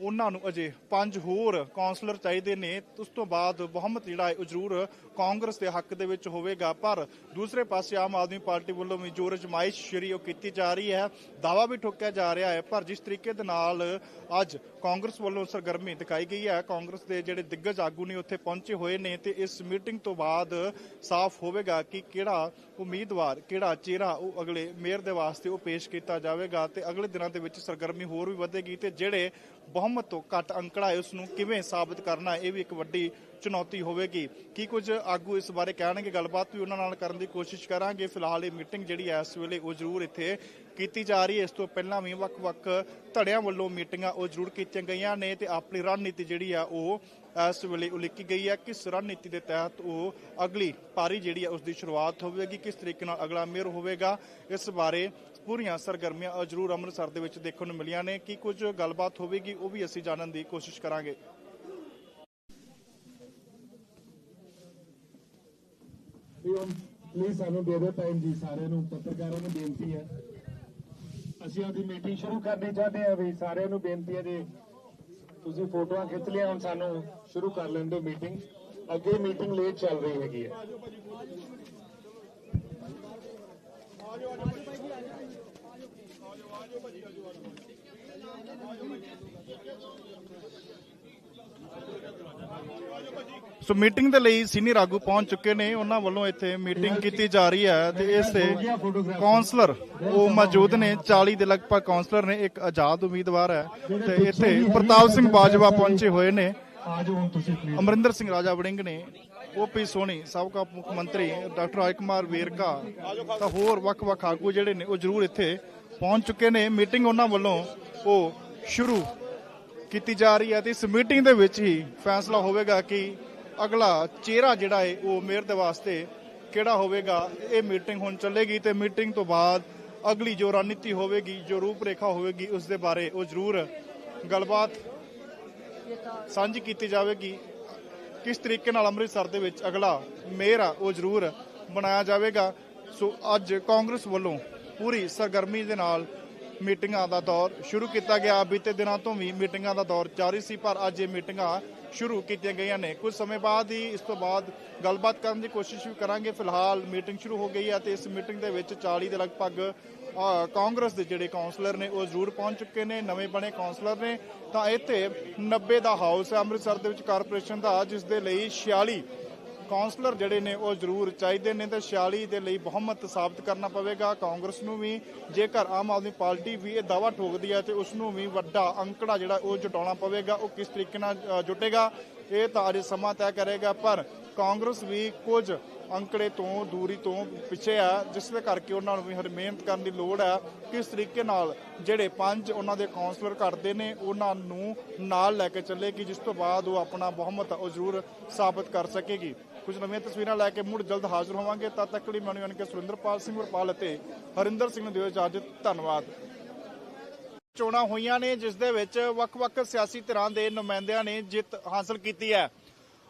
ਉਹਨਾਂ ਨੂੰ ਅਜੇ ਪੰਜ ਹੋਰ ਕਾਉਂਸਲਰ ਚਾਹੀਦੇ ਨੇ। ਉਸ ਤੋਂ ਬਾਅਦ ਬਹੁਮਤ ਜਿਹੜਾ ਹੈ ਉਹ ਜ਼ਰੂਰ ਕਾਂਗਰਸ ਦੇ ਹੱਕ ਦੇ ਵਿੱਚ ਹੋਵੇਗਾ। ਪਰ ਦੂਸਰੇ ਪਾਸੇ ਆਮ ਆਦਮੀ ਪਾਰਟੀ ਵੱਲੋਂ ਵੀ ਜੋਰ ਅਜਮਾਇਸ਼ ਜਿਹੜੀ ਉਹ ਕੀਤੀ ਜਾ ਰਹੀ ਹੈ। ਦਾਵਾ ਵੀ ਠੋਕਿਆ ਜਾ ਰਿਹਾ ਹੈ, ਪਰ ਜਿਸ ਤਰੀਕੇ ਦੇ ਨਾਲ ਅੱਜ ਕਾਂਗਰਸ ਵੱਲੋਂ ਸਰਗਰਮੀ ਦਿਖਾਈ ਗਈ ਹੈ, ਕਾਂਗਰਸ ਦੇ ਜਿਹੜੇ ਦਿੱਗਜ ਆਗੂ ਨੇ ਉੱਥੇ ਪਹੁੰਚੇ ਹੋਏ ਨੇ ਤੇ ਇਸ ਮੀਟਿੰਗ ਤੋਂ ਬਾਅਦ ਸਾਫ਼ ਹੋਵੇਗਾ ਕਿ ਕਿਹੜਾ ਉਮੀਦਵਾਰ, ਕਿਹੜਾ ਚਿਹਰਾ ਉਹ ਅਗਲੇ ਮੇਅਰ ਦੇ ਵਾਸਤੇ ਉਹ ਪੇਸ਼ ਕੀਤਾ ਜਾਵੇਗਾ ਤੇ ਅਗਲੇ ਦਿਨਾਂ ਦੇ ਵਿੱਚ ਸਰਗਰਮੀ ਹੋਰ ਵੀ ਵਧੇਗੀ ਤੇ ਜਿਹੜੇ ਬਹੁਮਤ ਤੋਂ ਘੱਟ ਅੰਕੜਾ ਹੈ ਉਸ ਨੂੰ ਕਿਵੇਂ ਸਾਬਤ ਕਰਨਾ ਇਹ ਵੀ ਇੱਕ ਵੱਡੀ ਚੁਣੌਤੀ ਹੋਵੇਗੀ। ਕੀ ਕੁਝ ਆਗੂ ਇਸ ਬਾਰੇ ਕਹਿਣਗੇ? ਗੱਲਬਾਤ ਵੀ ਉਹਨਾਂ ਨਾਲ ਕਰਨ ਦੀ ਕੋਸ਼ਿਸ਼ ਕਰਾਂਗੇ। ਫਿਲਹਾਲ ਇਹ ਮੀਟਿੰਗ ਜਿਹੜੀ ਹੈ, ਇਸ ਵੇਲੇ ਉਹ ਜ਼ਰੂਰ ਇੱਥੇ ਕੀਤੀ ਜਾ ਰਹੀ ਹੈ। ਇਸ ਤੋਂ ਪਹਿਲਾਂ ਵੀ ਵੱਖ-ਵੱਖ ਧੜਿਆਂ ਵੱਲੋਂ ਮੀਟਿੰਗਾਂ ਉਹ ਜ਼ਰੂਰ ਕੀਤੀਆਂ ਗਈਆਂ ਨੇ ਤੇ ਆਪਣੀ ਰਣਨੀਤੀ ਜਿਹੜੀ ਆ ਉਹ ਇਸ ਵੇਲੇ ਉਲੀਕੀ ਗਈ ਹੈ ਕਿਸ ਰਣਨੀਤੀ ਦੇ ਤਹਿਤ ਉਹ ਅਗਲੀ ਪਾਰੀ ਜਿਹੜੀ ਹੈ ਉਸ ਦੀ ਸ਼ੁਰੂਆਤ ਹੋਵੇਗੀ, ਕਿਸ ਤਰੀਕੇ ਨਾਲ ਅਗਲਾ ਮੇਅਰ ਹੋਵੇਗਾ, ਇਸ ਬਾਰੇ ਪੂਰੀਆਂ ਸਰਗਰਮੀਆਂ ਜ਼ਰੂਰ ਅੰਮ੍ਰਿਤਸਰ ਦੇ ਵਿੱਚ ਦੇਖਣ ਨੂੰ ਮਿਲੀਆਂ ਨੇ। ਕੀ ਕੁਝ ਗੱਲਬਾਤ ਹੋਵੇਗੀ, ਉਹ ਵੀ ਅਸੀਂ ਜਾਣਨ ਦੀ ਕੋਸ਼ਿਸ਼ ਕਰਾਂਗੇ। ਪਲੀਜ਼ ਸਾਨੂੰ ਦੇ ਦਿਓ ਟਾਈਮ ਜੀ, ਸਾਰਿਆਂ ਨੂੰ, ਪੱਤਰਕਾਰਾਂ ਨੂੰ ਬੇਨਤੀ ਹੈ। ਅਸੀਂ ਆਪਦੀ ਮੀਟਿੰਗ ਸ਼ੁਰੂ ਕਰਨੀ ਚਾਹਦੇ ਹਾਂ ਵੀ ਸਾਰਿਆਂ ਨੂੰ ਬੇਨਤੀ ਹੈ ਜੀ ਤੁਸੀਂ ਫੋਟੋਆਂ ਖਿੱਚ ਲਿਆ, ਹੁਣ ਸਾਨੂੰ ਸ਼ੁਰੂ ਕਰ ਲੈਣ ਦਿਓ ਮੀਟਿੰਗ ਅੱਗੇ ਮੀਟਿੰਗ ਲੇਟ ਚੱਲ ਰਹੀ ਹੈਗੀ ਹੈ। ਸੋ ਮੀਟਿੰਗ ਦੇ ਲਈ ਸੀਨੀਅਰ ਆਗੂ ਪਹੁੰਚ ਚੁੱਕੇ ਨੇ। ਉਹਨਾਂ ਵੱਲੋਂ ਇੱਥੇ ਮੀਟਿੰਗ ਕੀਤੀ ਜਾ ਰਹੀ ਹੈ ਤੇ ਇਸ ਤੇ ਕਾਉਂਸਲਰ ਉਹ ਮੌਜੂਦ ਨੇ। 40 ਦੇ ਲਗਭਗ ਕਾਉਂਸਲਰ ਨੇ, ਇੱਕ ਆਜ਼ਾਦ ਉਮੀਦਵਾਰ ਹੈ ਤੇ ਇੱਥੇ ਪ੍ਰਤਾਪ ਸਿੰਘ ਬਾਜਵਾ ਪਹੁੰਚੇ ਹੋਏ ਨੇ। ਆਜੋ ਹੁਣ ਅਮਰਿੰਦਰ ਸਿੰਘ ਰਾਜਾ ਵੜਿੰਗ ਨੇ। ਓਪੀ ਸੋਨੀ ਸਾਬਕਾ ਮੁੱਖ ਮੰਤਰੀ ਡਾਕਟਰ ਰਾਜ ਕੁਮਾਰ ਵੇਰਕਾ ਤਾਂ ਹੋਰ ਵੱਖ-ਵੱਖ ਆਗੂ ਜਿਹੜੇ ਨੇ, ਉਹ ਜ਼ਰੂਰ ਇੱਥੇ ਪਹੁੰਚ ਚੁੱਕੇ ਨੇ। ਮੀਟਿੰਗ ਉਹਨਾਂ ਵੱਲੋਂ ਉਹ ਸ਼ੁਰੂ ਕੀਤੀ ਜਾ ਰਹੀ ਹੈ ਤੇ ਇਸ ਮੀਟਿੰਗ ਦੇ ਵਿੱਚ ਹੀ ਫੈਸਲਾ ਹੋਵੇਗਾ ਕਿ ਅਗਲਾ ਚਿਹਰਾ ਜਿਹੜਾ ਹੈ ਉਹ ਮੇਅਰ ਦੇ ਵਾਸਤੇ ਕਿਹੜਾ ਹੋਵੇਗਾ? ਇਹ ਮੀਟਿੰਗ ਹੁਣ ਚੱਲੇਗੀ ਤੇ ਮੀਟਿੰਗ ਤੋਂ ਬਾਅਦ ਅਗਲੀ ਜੋ ਰਣਨੀਤੀ ਹੋਵੇਗੀ, ਜੋ ਰੂਪਰੇਖਾ ਹੋਵੇਗੀ, ਉਸ ਦੇ ਬਾਰੇ ਉਹ ਜ਼ਰੂਰ ਗੱਲਬਾਤ ਸਾਂਝੀ ਕੀਤੀ ਜਾਵੇਗੀ। ਕਿਸ ਤਰੀਕੇ ਨਾਲ ਅੰਮ੍ਰਿਤਸਰ ਦੇ ਵਿੱਚ ਅਗਲਾ ਮੇਅਰ ਆ, ਉਹ ਜ਼ਰੂਰ ਬਣਾਇਆ ਜਾਵੇਗਾ। ਸੋ ਅੱਜ ਕਾਂਗਰਸ ਵੱਲੋਂ ਪੂਰੀ ਸਰਗਰਮੀ ਦੇ ਨਾਲ ਮੀਟਿੰਗਾਂ ਦਾ ਦੌਰ ਸ਼ੁਰੂ ਕੀਤਾ ਗਿਆ। ਬੀਤੇ ਦਿਨਾਂ ਤੋਂ ਵੀ ਮੀਟਿੰਗਾਂ ਦਾ ਦੌਰ ਜਾਰੀ ਸੀ, ਪਰ ਅੱਜ ਇਹ ਮੀਟਿੰਗਾਂ ਸ਼ੁਰੂ ਕੀਤੀਆਂ ਗਈਆਂ ਨੇ। ਕੁਝ ਸਮੇਂ ਬਾਅਦ ਹੀ ਇਸ ਤੋਂ ਬਾਅਦ ਗੱਲਬਾਤ ਕਰਨ ਦੀ ਕੋਸ਼ਿਸ਼ ਵੀ ਕਰਾਂਗੇ। ਫਿਲਹਾਲ ਮੀਟਿੰਗ ਸ਼ੁਰੂ ਹੋ ਗਈ ਹੈ ਤੇ ਇਸ ਮੀਟਿੰਗ ਦੇ ਵਿੱਚ 40 ਦੇ ਲਗਭਗ ਕਾਂਗਰਸ ਦੇ ਜਿਹੜੇ ਕਾਉਂਸਲਰ ਨੇ ਉਹ ਜ਼ਰੂਰ ਪਹੁੰਚ ਚੁੱਕੇ ਨੇ। ਨਵੇਂ ਬਣੇ ਕਾਉਂਸਲਰ ਨੇ। ਤਾਂ ਇੱਥੇ 90 ਦਾ ਹਾਊਸ ਹੈ। ਅੰਮ੍ਰਿਤਸਰ ਦੇ ਵਿੱਚ ਕਾਰਪੋਰੇਸ਼ਨ ਦਾ, ਜਿਸ ਦੇ ਲਈ 46 ਕਾਉਂਸਲਰ ਜਿਹੜੇ ਨੇ ਉਹ ਜ਼ਰੂਰ ਚਾਹੀਦੇ ਨੇ ਤੇ 46 ਦੇ ਲਈ ਬਹੁਮਤ ਸਾਬਤ ਕਰਨਾ ਪਵੇਗਾ, ਕਾਂਗਰਸ ਨੂੰ ਵੀ। ਜੇਕਰ ਆਮ ਆਦਮੀ ਪਾਰਟੀ ਵੀ ਇਹ ਦਾਵਾ ਠੋਕਦੀ ਹੈ ਤੇ ਉਸ ਨੂੰ ਵੀ ਵੱਡਾ ਅੰਕੜਾ ਜਿਹੜਾ ਉਹ ਜੁਟਾਉਣਾ ਪਵੇਗਾ, ਉਹ ਕਿਸ ਤਰੀਕੇ ਨਾਲ ਜੁਟੇਗਾ, ਇਹ ਤਾਂ ਅਜੇ ਸਮਾਂ ਤੈਅ ਕਰੇਗਾ। ਪਰ ਕਾਂਗਰਸ ਵੀ ਕੁਝ ਅੰਕੜੇ ਤੋਂ, ਦੂਰੀ ਤੋਂ ਪਿੱਛੇ ਆ, ਜਿਸ ਦੇ ਕਰਕੇ ਉਹਨਾਂ ਨੂੰ ਵੀ ਹਰ ਮਿਹਨਤ ਕਰਨ ਦੀ ਲੋੜ ਹੈ। ਕਿਸ ਤਰੀਕੇ ਨਾਲ ਜਿਹੜੇ ਪੰਜ ਉਹਨਾਂ ਦੇ ਕਾਉਂਸਲਰ ਘਟਦੇ ਨੇ, ਉਹਨਾਂ ਨੂੰ ਨਾਲ ਲੈ ਕੇ ਚੱਲੇਗੀ, ਜਿਸ ਤੋਂ ਬਾਅਦ ਉਹ ਆਪਣਾ ਬਹੁਮਤ ਉਹ ਜ਼ਰੂਰ ਸਾਬਤ ਕਰ ਸਕੇਗੀ। ਕੁਝ ਨਵੀਆਂ ਤਸਵੀਰਾਂ ਲੈ ਕੇ ਮੁੜ ਜਲਦ ਹਾਜ਼ਰ ਹੋਵਾਂਗੇ। ਤਦ ਤੱਕ ਲਈ ਮੈਨੂੰ ਯਾਨੀ ਕਿ ਸੁਰਿੰਦਰਪਾਲ ਸਿੰਘ ਵਰਪਾਲ ਅਤੇ ਹਰਿੰਦਰ ਸਿੰਘ ਨੂੰ ਦਿਓ ਇਜਾਜ਼ਤ। ਧੰਨਵਾਦ। ਚੋਣਾਂ ਹੋਈਆਂ ਨੇ, ਜਿਸ ਦੇ ਵਿੱਚ ਵੱਖ-ਵੱਖ ਸਿਆਸੀ ਧਿਰਾਂ ਦੇ ਨੁਮਾਇੰਦਿਆਂ ਨੇ ਜਿੱਤ ਹਾਸਲ ਕੀਤੀ ਹੈ।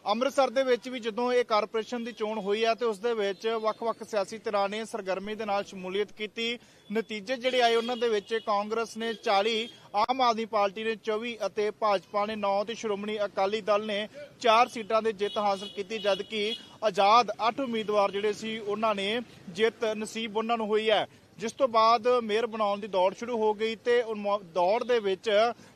ਅੰਮ੍ਰਿਤਸਰ ਦੇ ਵਿੱਚ ਵੀ ਜਦੋਂ ਇਹ ਕਾਰਪੋਰੇਸ਼ਨ ਦੀ ਚੋਣ ਹੋਈ ਹੈ ਤੇ ਉਸ ਦੇ ਵਿੱਚ ਵੱਖ-ਵੱਖ ਸਿਆਸੀ ਧਿਰਾਂ ਨੇ ਸਰਗਰਮੀ ਦੇ ਨਾਲ ਸ਼ਮੂਲੀਅਤ ਕੀਤੀ। ਨਤੀਜੇ ਜਿਹੜੇ ਆਏ ਉਹਨਾਂ ਦੇ ਵਿੱਚ ਕਾਂਗਰਸ ਨੇ 40 ਆਮ ਆਦਮੀ ਪਾਰਟੀ ਨੇ 24 ਅਤੇ ਭਾਜਪਾ ਨੇ 9 ਤੇ ਸ਼੍ਰੋਮਣੀ ਅਕਾਲੀ ਦਲ ਨੇ 4 ਸੀਟਾਂ ਦੇ ਜਿੱਤ ਹਾਸਲ ਕੀਤੀ, ਜਦਕਿ ਆਜ਼ਾਦ 8 ਉਮੀਦਵਾਰ ਜਿਹੜੇ ਸੀ ਉਹਨਾਂ ਨੇ ਜਿੱਤ ਨਸੀਬ ਉਹਨਾਂ ਨੂੰ ਹੋਈ ਹੈ। ਜਿਸ ਤੋਂ ਬਾਅਦ ਮੇਅਰ ਬਣਾਉਣ ਦੀ ਦੌੜ ਸ਼ੁਰੂ ਹੋ ਗਈ ਤੇ ਦੌੜ ਦੇ ਵਿੱਚ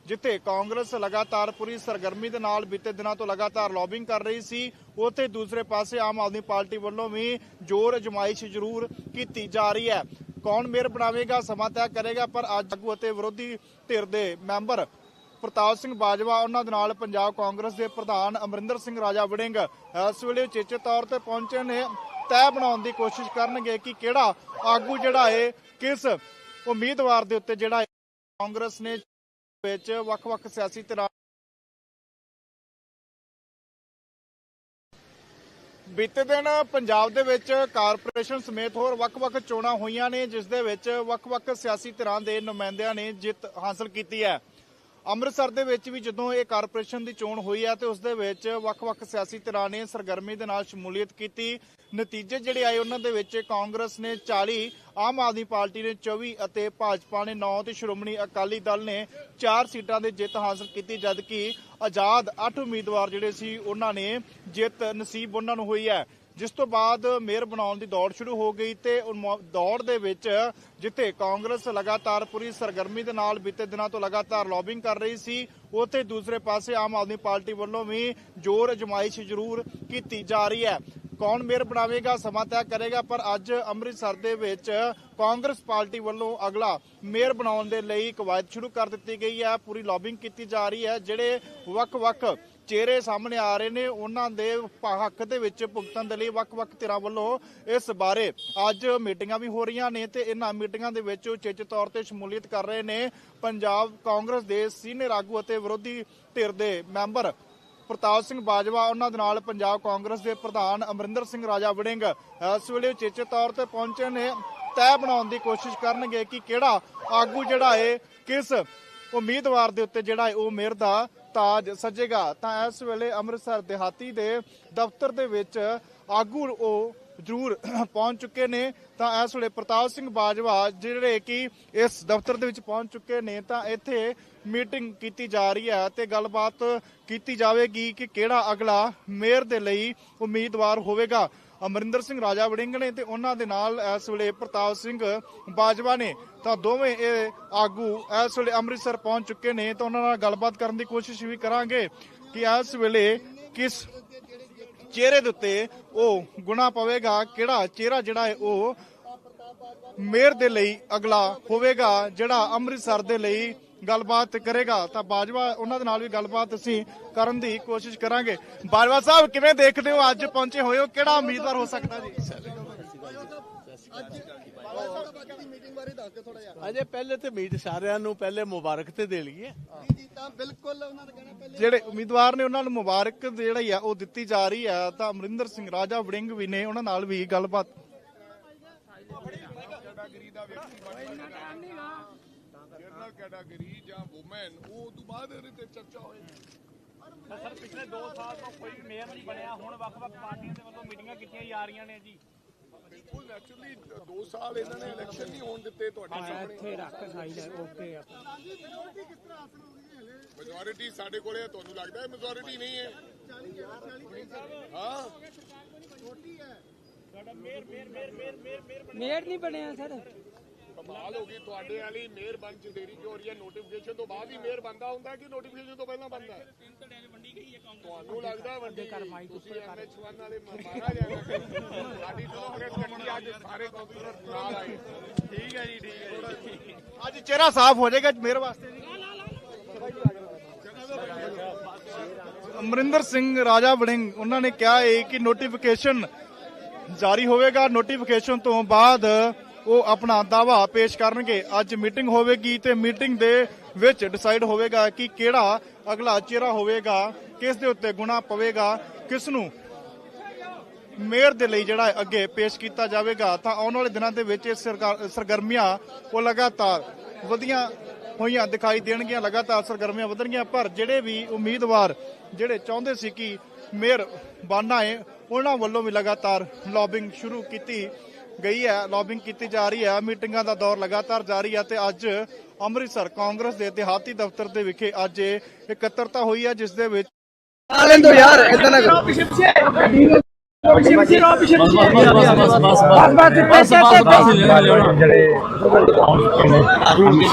ਜਿੱਥੇ ਕਾਂਗਰਸ ਲਗਾਤਾਰ ਪੂਰੀ ਸਰਗਰਮੀ ਦੇ ਨਾਲ ਬੀਤੇ ਦਿਨਾਂ ਤੋਂ ਲਗਾਤਾਰ ਲੌਬਿੰਗ ਕਰ ਰਹੀ ਸੀ, ਉੱਥੇ ਦੂਸਰੇ ਪਾਸੇ ਆਮ ਆਦਮੀ ਪਾਰਟੀ ਵੱਲੋਂ ਵੀ ਜ਼ੋਰ ਅਜਮਾਇਸ਼ ਜ਼ਰੂਰ ਕੀਤੀ ਜਾ ਰਹੀ ਹੈ। ਕੌਣ ਮੇਅਰ ਬਣਾਵੇਗਾ, ਸਮਾਂ ਤੈਅ ਕਰੇਗਾ, ਪਰ ਅੱਜ ਆਗੂ ਅਤੇ ਵਿਰੋਧੀ ਧਿਰ ਦੇ ਮੈਂਬਰ ਪ੍ਰਤਾਪ ਸਿੰਘ ਬਾਜਵਾ, ਉਹਨਾਂ ਦੇ ਨਾਲ ਪੰਜਾਬ ਕਾਂਗਰਸ ਦੇ ਪ੍ਰਧਾਨ ਅਮਰਿੰਦਰ ਸਿੰਘ ਰਾਜਾ ਵੜਿੰਗ ਇਸ ਵੇਲੇ ਉਚੇਚੇ ਤੌਰ ਤੇ ਪਹੁੰਚੇ ਨੇ। ਤੈਅ ਬਣਾਉਣ ਦੀ ਕੋਸ਼ਿਸ਼ ਕਰਨਗੇ ਕਿ ਕਿਹੜਾ ਆਗੂ ਜਿਹੜਾ ਹੈ ਕਿਸ ਉਮੀਦਵਾਰ ਦੇ ਉੱਤੇ ਜਿਹੜਾ ਕਾਂਗਰਸ ਨੇ ਵਿੱਚ ਵੱਖ-ਵੱਖ ਸਿਆਸੀ ਧਿਰਾਂ ਬੀਤੇ ਦਿਨ ਪੰਜਾਬ ਦੇ ਵਿੱਚ ਕਾਰਪੋਰੇਸ਼ਨ ਸਮੇਤ ਹੋਰ ਵੱਖ-ਵੱਖ ਚੋਣਾਂ ਹੋਈਆਂ ਨੇ, ਜਿਸ ਦੇ ਵਿੱਚ ਵੱਖ-ਵੱਖ ਸਿਆਸੀ ਧਿਰਾਂ ਦੇ ਨੁਮਾਇੰਦਿਆਂ ਨੇ ਜਿੱਤ ਹਾਸਲ ਕੀਤੀ ਹੈ। ਅੰਮ੍ਰਿਤਸਰ ਦੇ ਵਿੱਚ ਵੀ ਜਦੋਂ ਇਹ ਕਾਰਪੋਰੇਸ਼ਨ ਦੀ ਚੋਣ ਹੋਈ ਹੈ ਤੇ ਉਸ ਦੇ ਵਿੱਚ ਵੱਖ-ਵੱਖ ਸਿਆਸੀ ਧਿਰਾਂ ਨੇ ਸਰਗਰਮੀ ਦੇ ਨਾਲ ਸ਼ਮੂਲੀਅਤ ਕੀਤੀ। ਨਤੀਜੇ ਜਿਹੜੇ ਆਏ ਉਹਨਾਂ ਦੇ ਵਿੱਚ ਕਾਂਗਰਸ ਨੇ 40 ਆਮ ਆਦਮੀ ਪਾਰਟੀ ਨੇ 24 ਅਤੇ ਭਾਜਪਾ ਨੇ 9 ਤੇ ਸ਼੍ਰੋਮਣੀ ਅਕਾਲੀ ਦਲ ਨੇ 4 ਸੀਟਾਂ ਦੇ ਜਿੱਤ ਹਾਸਲ ਕੀਤੀ, ਜਦਕਿ ਆਜ਼ਾਦ 8 ਉਮੀਦਵਾਰ ਜਿਹੜੇ ਸੀ ਉਹਨਾਂ ਨੇ ਜਿੱਤ ਨਸੀਬ ਉਹਨਾਂ ਨੂੰ ਹੋਈ ਹੈ। ਜਿਸ ਤੋਂ ਬਾਅਦ ਮੇਅਰ ਬਣਾਉਣ ਦੀ ਦੌੜ ਸ਼ੁਰੂ ਹੋ ਗਈ ਤੇ ਉਹ ਮੌ- ਦੌੜ ਦੇ ਵਿੱਚ ਜਿੱਥੇ ਕਾਂਗਰਸ ਲਗਾਤਾਰ ਪੂਰੀ ਸਰਗਰਮੀ ਦੇ ਨਾਲ ਬੀਤੇ ਦਿਨਾਂ ਤੋਂ ਲਗਾਤਾਰ ਲੌਬਿੰਗ ਕਰ ਰਹੀ ਸੀ, ਉੱਥੇ ਦੂਸਰੇ ਪਾਸੇ ਆਮ ਆਦਮੀ ਪਾਰਟੀ ਵੱਲੋਂ ਵੀ ਜ਼ੋਰ ਅਜਮਾਇਸ਼ ਜ਼ਰੂਰ ਕੀਤੀ ਜਾ ਰਹੀ ਹੈ। ਕੌਣ ਮੇਅਰ ਬਣਾਵੇਗਾ, ਸਮਾਂ ਤੈਅ ਕਰੇਗਾ, ਪਰ ਅੱਜ ਅੰਮ੍ਰਿਤਸਰ ਦੇ ਵਿੱਚ ਕਾਂਗਰਸ ਪਾਰਟੀ ਵੱਲੋਂ ਅਗਲਾ ਮੇਅਰ ਬਣਾਉਣ ਦੇ ਲਈ ਕਵਾਇਦ ਸ਼ੁਰੂ ਕਰ ਦਿੱਤੀ ਗਈ ਹੈ। ਪੂਰੀ ਲੌਬਿੰਗ ਕੀਤੀ ਜਾ ਰਹੀ ਹੈ, ਜਿਹੜੇ ਵੱਖ-ਵੱਖ ਚਿਹਰੇ ਸਾਹਮਣੇ ਆ ਰਹੇ ਨੇ, ਉਹਨਾਂ ਦੇ ਹੱਕ ਦੇ ਵਿੱਚ ਭੁਗਤਣ ਦੇ ਲਈ ਵੱਖ-ਵੱਖ ਧਿਰਾਂ ਵੱਲੋਂ ਇਸ ਬਾਰੇ ਅੱਜ ਮੀਟਿੰਗਾਂ ਵੀ ਹੋ ਰਹੀਆਂ ਨੇ ਤੇ ਇਹਨਾਂ ਮੀਟਿੰਗਾਂ ਦੇ ਵਿੱਚ ਉਚੇਚ ਤੌਰ ਤੇ ਸ਼ਮੂਲੀਅਤ ਕਰ ਰਹੇ ਨੇ ਪੰਜਾਬ ਕਾਂਗਰਸ ਦੇ ਸੀਨੀਅਰ ਆਗੂ ਅਤੇ ਵਿਰੋਧੀ ਧਿਰ ਦੇ ਮੈਂਬਰ ਪ੍ਰਤਾਪ ਸਿੰਘ ਬਾਜਵਾ, ਉਹਨਾਂ ਦੇ ਨਾਲ ਪੰਜਾਬ ਕਾਂਗਰਸ ਦੇ ਪ੍ਰਧਾਨ ਅਮਰਿੰਦਰ ਸਿੰਘ ਰਾਜਾ ਵੜਿੰਗ ਇਸ ਵੇਲੇ ਉਚੇਚੇ ਤੌਰ ਤੇ ਪਹੁੰਚੇ ਨੇ ਤੈਅ ਬਣਾਉਣ ਦੀ ਕੋਸ਼ਿਸ਼ ਕਰਨਗੇ ਕਿ ਕਿਹੜਾ ਆਗੂ ਜਿਹੜਾ ਹੈ ਕਿਸ ਉਮੀਦਵਾਰ ਦੇ ਉੱਤੇ ਜਿਹੜਾ ਹੈ ਉਹ ਮੇਅਰ ਦਾ ਤਾਜ ਸੱਜੇਗਾ। ਤਾਂ ਇਸ ਵੇਲੇ ਅੰਮ੍ਰਿਤਸਰ ਦਿਹਾਤੀ ਦੇ ਦਫ਼ਤਰ ਦੇ ਵਿੱਚ ਆਗੂ ਉਹ ਜ਼ਰੂਰ ਪਹੁੰਚ ਚੁੱਕੇ ਨੇ। ਤਾਂ ਇਸ ਵੇਲੇ ਪ੍ਰਤਾਪ ਸਿੰਘ ਬਾਜਵਾ ਜਿਹੜੇ ਕਿ ਇਸ ਦਫ਼ਤਰ ਦੇ ਵਿੱਚ ਪਹੁੰਚ ਚੁੱਕੇ ਨੇ, ਤਾਂ ਇੱਥੇ ਮੀਟਿੰਗ ਕੀਤੀ ਜਾ ਰਹੀ ਹੈ ਤੇ ਗੱਲਬਾਤ ਕੀਤੀ ਜਾਵੇਗੀ ਕਿ ਕਿਹੜਾ ਅਗਲਾ ਮੇਅਰ ਦੇ ਲਈ ਉਮੀਦਵਾਰ ਹੋਵੇਗਾ। ਅਮਰਿੰਦਰ ਸਿੰਘ ਰਾਜਾ ਵੜਿੰਗ ਨੇ ਤੇ ਉਹਨਾਂ ਦੇ ਨਾਲ ਇਸ ਵੇਲੇ ਪ੍ਰਤਾਪ ਸਿੰਘ ਬਾਜਵਾ ਨੇ। ਤਾਂ ਦੋਵੇਂ ਇਹ ਆਗੂ ਇਸ ਵੇਲੇ ਅੰਮ੍ਰਿਤਸਰ ਪਹੁੰਚ ਚੁੱਕੇ ਨੇ। ਤਾਂ ਉਹਨਾਂ ਨਾਲ ਗੱਲਬਾਤ ਕਰਨ ਦੀ ਕੋਸ਼ਿਸ਼ ਵੀ ਕਰਾਂਗੇ ਕਿ ਇਸ ਵੇਲੇ ਕਿਸ ਚਿਹਰੇ ਦੇ ਉੱਤੇ ਉਹ ਗੁਣਾ ਪਵੇਗਾ, ਕਿਹੜਾ ਚਿਹਰਾ ਜਿਹੜਾ ਹੈ ਉਹ ਮੇਅਰ ਦੇ ਲਈ ਅਗਲਾ ਹੋਵੇਗਾ, ਜਿਹੜਾ ਅੰਮ੍ਰਿਤਸਰ ਦੇ ਲਈ ਗੱਲਬਾਤ ਕਰੇਗਾ ਤਾਂ ਬਾਜਵਾ ਉਹਨਾਂ ਦੇ ਨਾਲ ਵੀ ਗੱਲਬਾਤ ਅਸੀਂ ਕਰਨ ਦੀ ਕੋਸ਼ਿਸ਼ ਕਰਾਂਗੇ। ਬਾਜਵਾ ਸਾਹਿਬ ਕਿਵੇਂ ਦੇਖਦੇ ਹੋ? ਅੱਜ ਪਹੁੰਚੇ ਹੋਏ ਹੋ। ਕਿਹੜਾ ਉਮੀਦਵਾਰ ਹੋ ਸਕਦਾ ਜੀ? ਅਜੇ ਪਹਿਲੇ ਤੇ ਮੀਟ ਸਾਰਿਆਂ ਨੂੰ ਪਹਿਲੇ ਮੁਬਾਰਕ ਤੇ ਦੇ ਲਈਏ। ਜਿਹੜੇ ਉਮੀਦਵਾਰ ਨੇ ਉਹਨਾਂ ਨੂੰ ਮੁਬਾਰਕ ਜਿਹੜੀ ਆ ਉਹ ਦਿੱਤੀ ਜਾ ਰਹੀ ਹੈ ਤਾਂ ਅਮਰਿੰਦਰ ਸਿੰਘ ਰਾਜਾ ਵੜਿੰਗ ਵੀ ਨੇ ਉਹਨਾਂ ਨਾਲ ਵੀ ਗੱਲਬਾਤ। ਕੈਟਾਗਰੀ ਜਾਂ ਔਮਨ ਉਹ ਤੋਂ ਬਾਅਦ ਇਹਦੇ ਤੇ ਚਰਚਾ ਹੋਏਗੀ। ਸਰ ਪਿਛਲੇ 2 ਸਾਲ ਤੋਂ ਕੋਈ ਵੀ ਮੇਅਰ ਨਹੀਂ ਬਣਿਆ। ਹੁਣ ਵੱਖ-ਵੱਖ ਪਾਰਟੀਆਂ ਦੇ ਵੱਲੋਂ ਮੀਟਿੰਗਾਂ ਕੀਤੀਆਂ ਜਾ ਰਹੀਆਂ ਨੇ ਜੀ। ਬਿਲਕੁਲ ਐਕਚੁਅਲੀ 2 ਸਾਲ ਇਹਨਾਂ ਨੇ ਇਲੈਕਸ਼ਨ ਨਹੀਂ ਹੋਣ ਦਿੱਤੇ ਤੁਹਾਡੇ ਸਾਹਮਣੇ। ਇੱਥੇ ਰੱਖ ਸਾਈਡ ਓਕੇ ਮੈਜੋਰਿਟੀ ਸਾਡੇ ਕੋਲੇ ਹੈ, ਤੁਹਾਨੂੰ ਲੱਗਦਾ ਹੈ ਮੈਜੋਰਿਟੀ ਨਹੀਂ ਹੈ? ਹਾਂ। ਮੇਅਰ ਨਹੀਂ ਬਣਿਆ ਸਰ। ਕਮਾਲ ਹੋ ਗਈ ਤੁਹਾਡੇ ਵਾਲੀ ਮੇਅਰ ਬਣ ਚ ਦੇਰੀ ਕਿਉਂ ਹੋ ਰਹੀ ਹੈ? ਨੋਟੀਫਿਕੇਸ਼ਨ ਤੋਂ ਬਾਅਦ ਹੀ ਮੇਅਰ ਬੰਦਾ ਹੁੰਦਾ ਕਿ ਨੋਟੀਫਿਕੇਸ਼ਨ ਤੋਂ ਪਹਿਲਾਂ ਬੰਦਾ ਹੈ? ਤੁਹਾਨੂੰ ਲੱਗਦਾ ਵੱਡੀ ਤੁਸੀਂ ਐਮਐਚ1 ਵਾਲੇ ਮਾਰਾ ਜਾਣਾ ਸਾਡੀ ਕਾਂਗਰਸ ਕੱਟੀ ਅੱਜ ਸਾਰੇ ਕਾਉਂਸਲਰ ਨਾਲ ਆਏ। ਠੀਕ ਹੈ ਜੀ ਠੀਕ ਹੈ ਅੱਜ ਚਿਹਰਾ ਸਾਫ਼ ਹੋ ਜਾਏਗਾ ਮੇਰੇ ਵਾਸਤੇ ਜੀ। ਅਮਰਿੰਦਰ ਸਿੰਘ ਰਾਜਾ ਵੜਿੰਗ ਉਹਨਾਂ ਨੇ ਕਿਹਾ ਹੈ ਕਿ ਨੋਟੀਫਿਕੇਸ਼ਨ ਜਾਰੀ ਹੋਵੇਗਾ। ਨੋਟੀਫਿਕੇਸ਼ਨ ਤੋਂ ਬਾਅਦ ਉਹ ਆਪਣਾ ਦਾਵਾ ਪੇਸ਼ ਕਰਨਗੇ। ਅੱਜ ਮੀਟਿੰਗ ਹੋਵੇਗੀ ਤੇ ਮੀਟਿੰਗ ਦੇ ਵਿੱਚ ਡਿਸਾਈਡ ਹੋਵੇਗਾ ਕਿ ਕਿਹੜਾ ਅਗਲਾ ਚਿਹਰਾ ਹੋਵੇਗਾ, ਕਿਸ ਦੇ ਉੱਤੇ ਗੁਣਾ ਪਵੇਗਾ, ਕਿਸ ਨੂੰ ਮੇਅਰ ਦੇ ਲਈ ਜਿਹੜਾ ਅੱਗੇ ਪੇਸ਼ ਕੀਤਾ ਜਾਵੇਗਾ। ਤਾਂ ਆਉਣ ਵਾਲੇ ਦਿਨਾਂ ਦੇ ਵਿੱਚ ਇਹ ਸਰਗਰਮੀਆਂ ਉਹ ਲਗਾਤਾਰ ਵਧੀਆਂ ਹੋਈਆਂ ਦਿਖਾਈ ਦੇਣਗੀਆਂ, ਲਗਾਤਾਰ ਸਰਗਰਮੀਆਂ ਵਧਣਗੀਆਂ, ਪਰ ਜਿਹੜੇ ਵੀ ਉਮੀਦਵਾਰ ਜਿਹੜੇ ਚਾਹੁੰਦੇ ਸੀ ਕਿ ਮੇਅਰ ਬਾਨਾ ਹੈ ਉਹਨਾਂ ਵੱਲੋਂ ਵੀ ਲਗਾਤਾਰ ਲੌਬਿੰਗ ਸ਼ੁਰੂ ਕੀਤੀ ਗਈ ਹੈ ਲੌਬਿੰਗ ਕੀਤੀ ਜਾ ਰਹੀ ਹੈ ਮੀਟਿੰਗਾਂ ਦਾ ਦੌਰ ਲਗਾਤਾਰ ਜਾਰੀ ਹੈ ਤੇ ਅੱਜ ਅੰਮ੍ਰਿਤਸਰ ਕਾਂਗਰਸ ਦੇ ਦਿਹਾਤੀ ਦਫ਼ਤਰ ਦੇ ਵਿਖੇ ਅੱਜ ਇਕੱਤਰਤਾ ਹੋਈ ਹੈ ਜਿਸ ਦੇ ਵਿੱਚ ਜਿਹੜੇ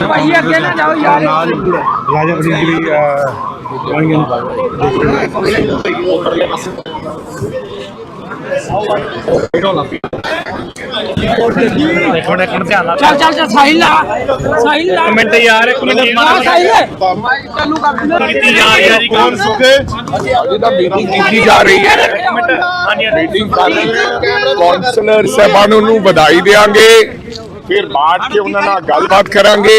ਭਾਈ ਅੱਗੇ ਨਾ ਜਾਓ ਯਾਰ ਰਾਜਾ ਵੜਿੰਗ ਵੀ ਜੁਆਇਨ ਥੋੜਾ ਕਰ ਧਿਆਨ ਨਾਲ ਚੱਲ ਚੱਲ ਚੱਲ ਸਾਈਲ ਲਾ ਸਾਈਲ ਲਾ ਮਿੰਟ ਯਾਰ ਇੱਕ ਮਿੰਟ ਆ ਸਾਈਲ ਕੀਤੀ ਜਾ ਰਹੀ ਹੈ ਜੀ ਕੰਮ ਅਜੇ ਤਾਂ ਮੀਟਿੰਗ ਕੀਤੀ ਜਾ ਰਹੀ ਹੈ ਮੀਟਿੰਗ ਕਰ ਰਹੇ ਹਾਂ ਕਾਉਂਸਲਰ ਨੂੰ ਵਧਾਈ ਦੇਵਾਂਗੇ ਫਿਰ ਬਾਅਦ ਕੇ ਉਹਨਾਂ ਨਾਲ ਗੱਲਬਾਤ ਕਰਾਂਗੇ।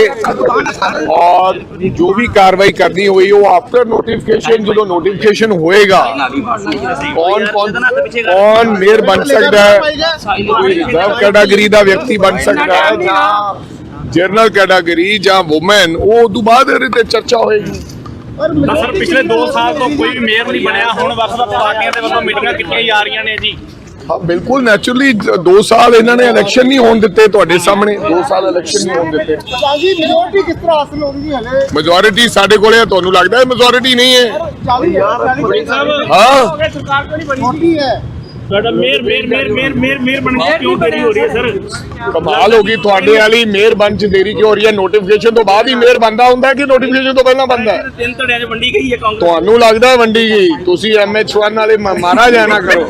ਔਰ ਜੋ ਵੀ ਕਾਰਵਾਈ ਕਰਨੀ ਹੋਈ, ਉਹ ਆਫਟਰ ਨੋਟੀਫਿਕੇਸ਼ਨ ਜਦੋਂ ਨੋਟੀਫਿਕੇਸ਼ਨ ਹੋਏਗਾ, ਕੌਣ ਕੌਣ ਕੌਣ ਮੇਅਰ ਬਣ ਸਕਦਾ ਹੈ? ਕੋਈ ਰਿਜ਼ਰਵ ਕੈਟਾਗਰੀ ਦਾ ਵਿਅਕਤੀ ਬਣ ਸਕਦਾ ਹੈ ਜਾਂ ਜਨਰਲ ਕੈਟਾਗਰੀ ਜਾਂ ਔਮਨ ਉਹ ਤੋਂ ਬਾਅਦ ਇਹਦੇ ਤੇ ਚਰਚਾ ਹੋਏਗੀ। ਸਰ, ਪਿਛਲੇ 2 ਸਾਲ ਤੋਂ ਕੋਈ ਵੀ ਮੇਅਰ ਨਹੀਂ ਬਣਿਆ। ਹੁਣ ਵੱਖ-ਵੱਖ ਪਾਰਟੀਆਂ ਦੇ ਵੱਲੋਂ ਮੀਟਿੰਗਾਂ ਕੀਤੀਆਂ ਜਾ ਰਹੀਆਂ ਨੇ ਜੀ। ਹਾਂ ਬਿਲਕੁਲ ਨੈਚੁਰਲੀ 2 ਸਾਲ ਇਹਨਾਂ ਨੇ ਇਲੈਕਸ਼ਨ ਨਹੀਂ ਹੋਣ ਦਿੱਤੇ ਤੁਹਾਡੇ ਸਾਹਮਣੇ 2 ਸਾਲ ਇਲੈਕਸ਼ਨ ਨਹੀਂ ਹੋਣ ਦਿੱਤੇ ਜੀ ਮਿਨੋਰਟੀ ਕਿਸ ਤਰ੍ਹਾਂ ਹਾਸਲ ਹੋਊਗੀ ਹਲੇ ਮੈਜੋਰਿਟੀ ਸਾਡੇ ਕੋਲੇ ਹੈ, ਤੁਹਾਨੂੰ ਲੱਗਦਾ ਹੈ ਮੈਜੋਰਿਟੀ ਨਹੀਂ ਹੈ 40 40 ਹਾਂ ਸਰਕਾਰ ਤੋਂ ਨਹੀਂ ਬਣੀ ਹੈ ਸਾਡਾ mayor mayor mayor mayor mayor mayor ਬਣ ਕੇ ਕਿਉਂ ਦੇਰੀ ਹੋ ਰਹੀ ਹੈ ਸਰ? ਕਮਾਲ ਹੋ ਗਈ ਤੁਹਾਡੇ ਵਾਲੀ ਮੇਅਰ ਬਣ ਚ ਦੇਰੀ ਕਿਉਂ ਹੋ ਰਹੀ ਹੈ? ਨੋਟੀਫਿਕੇਸ਼ਨ ਤੋਂ ਬਾਅਦ ਹੀ ਮੇਅਰ ਬੰਦਾ ਹੁੰਦਾ ਕਿ ਨੋਟੀਫਿਕੇਸ਼ਨ ਤੋਂ ਪਹਿਲਾਂ ਬੰਦਾ ਹੈ ਤਿੰਨ ਧੜਿਆਂ 'ਚ ਵੰਡੀ ਗਈ ਹੈ ਕਾਂਗਰਸ ਤੁਹਾਨੂੰ ਲੱਗਦਾ ਹੈ ਵੰਡੀ ਗਈ? ਤੁਸੀਂ ਐਮਐਚ1 ਵਾਲੇ ਮਾਰਾ ਜਾਣਾ ਕਰੋ।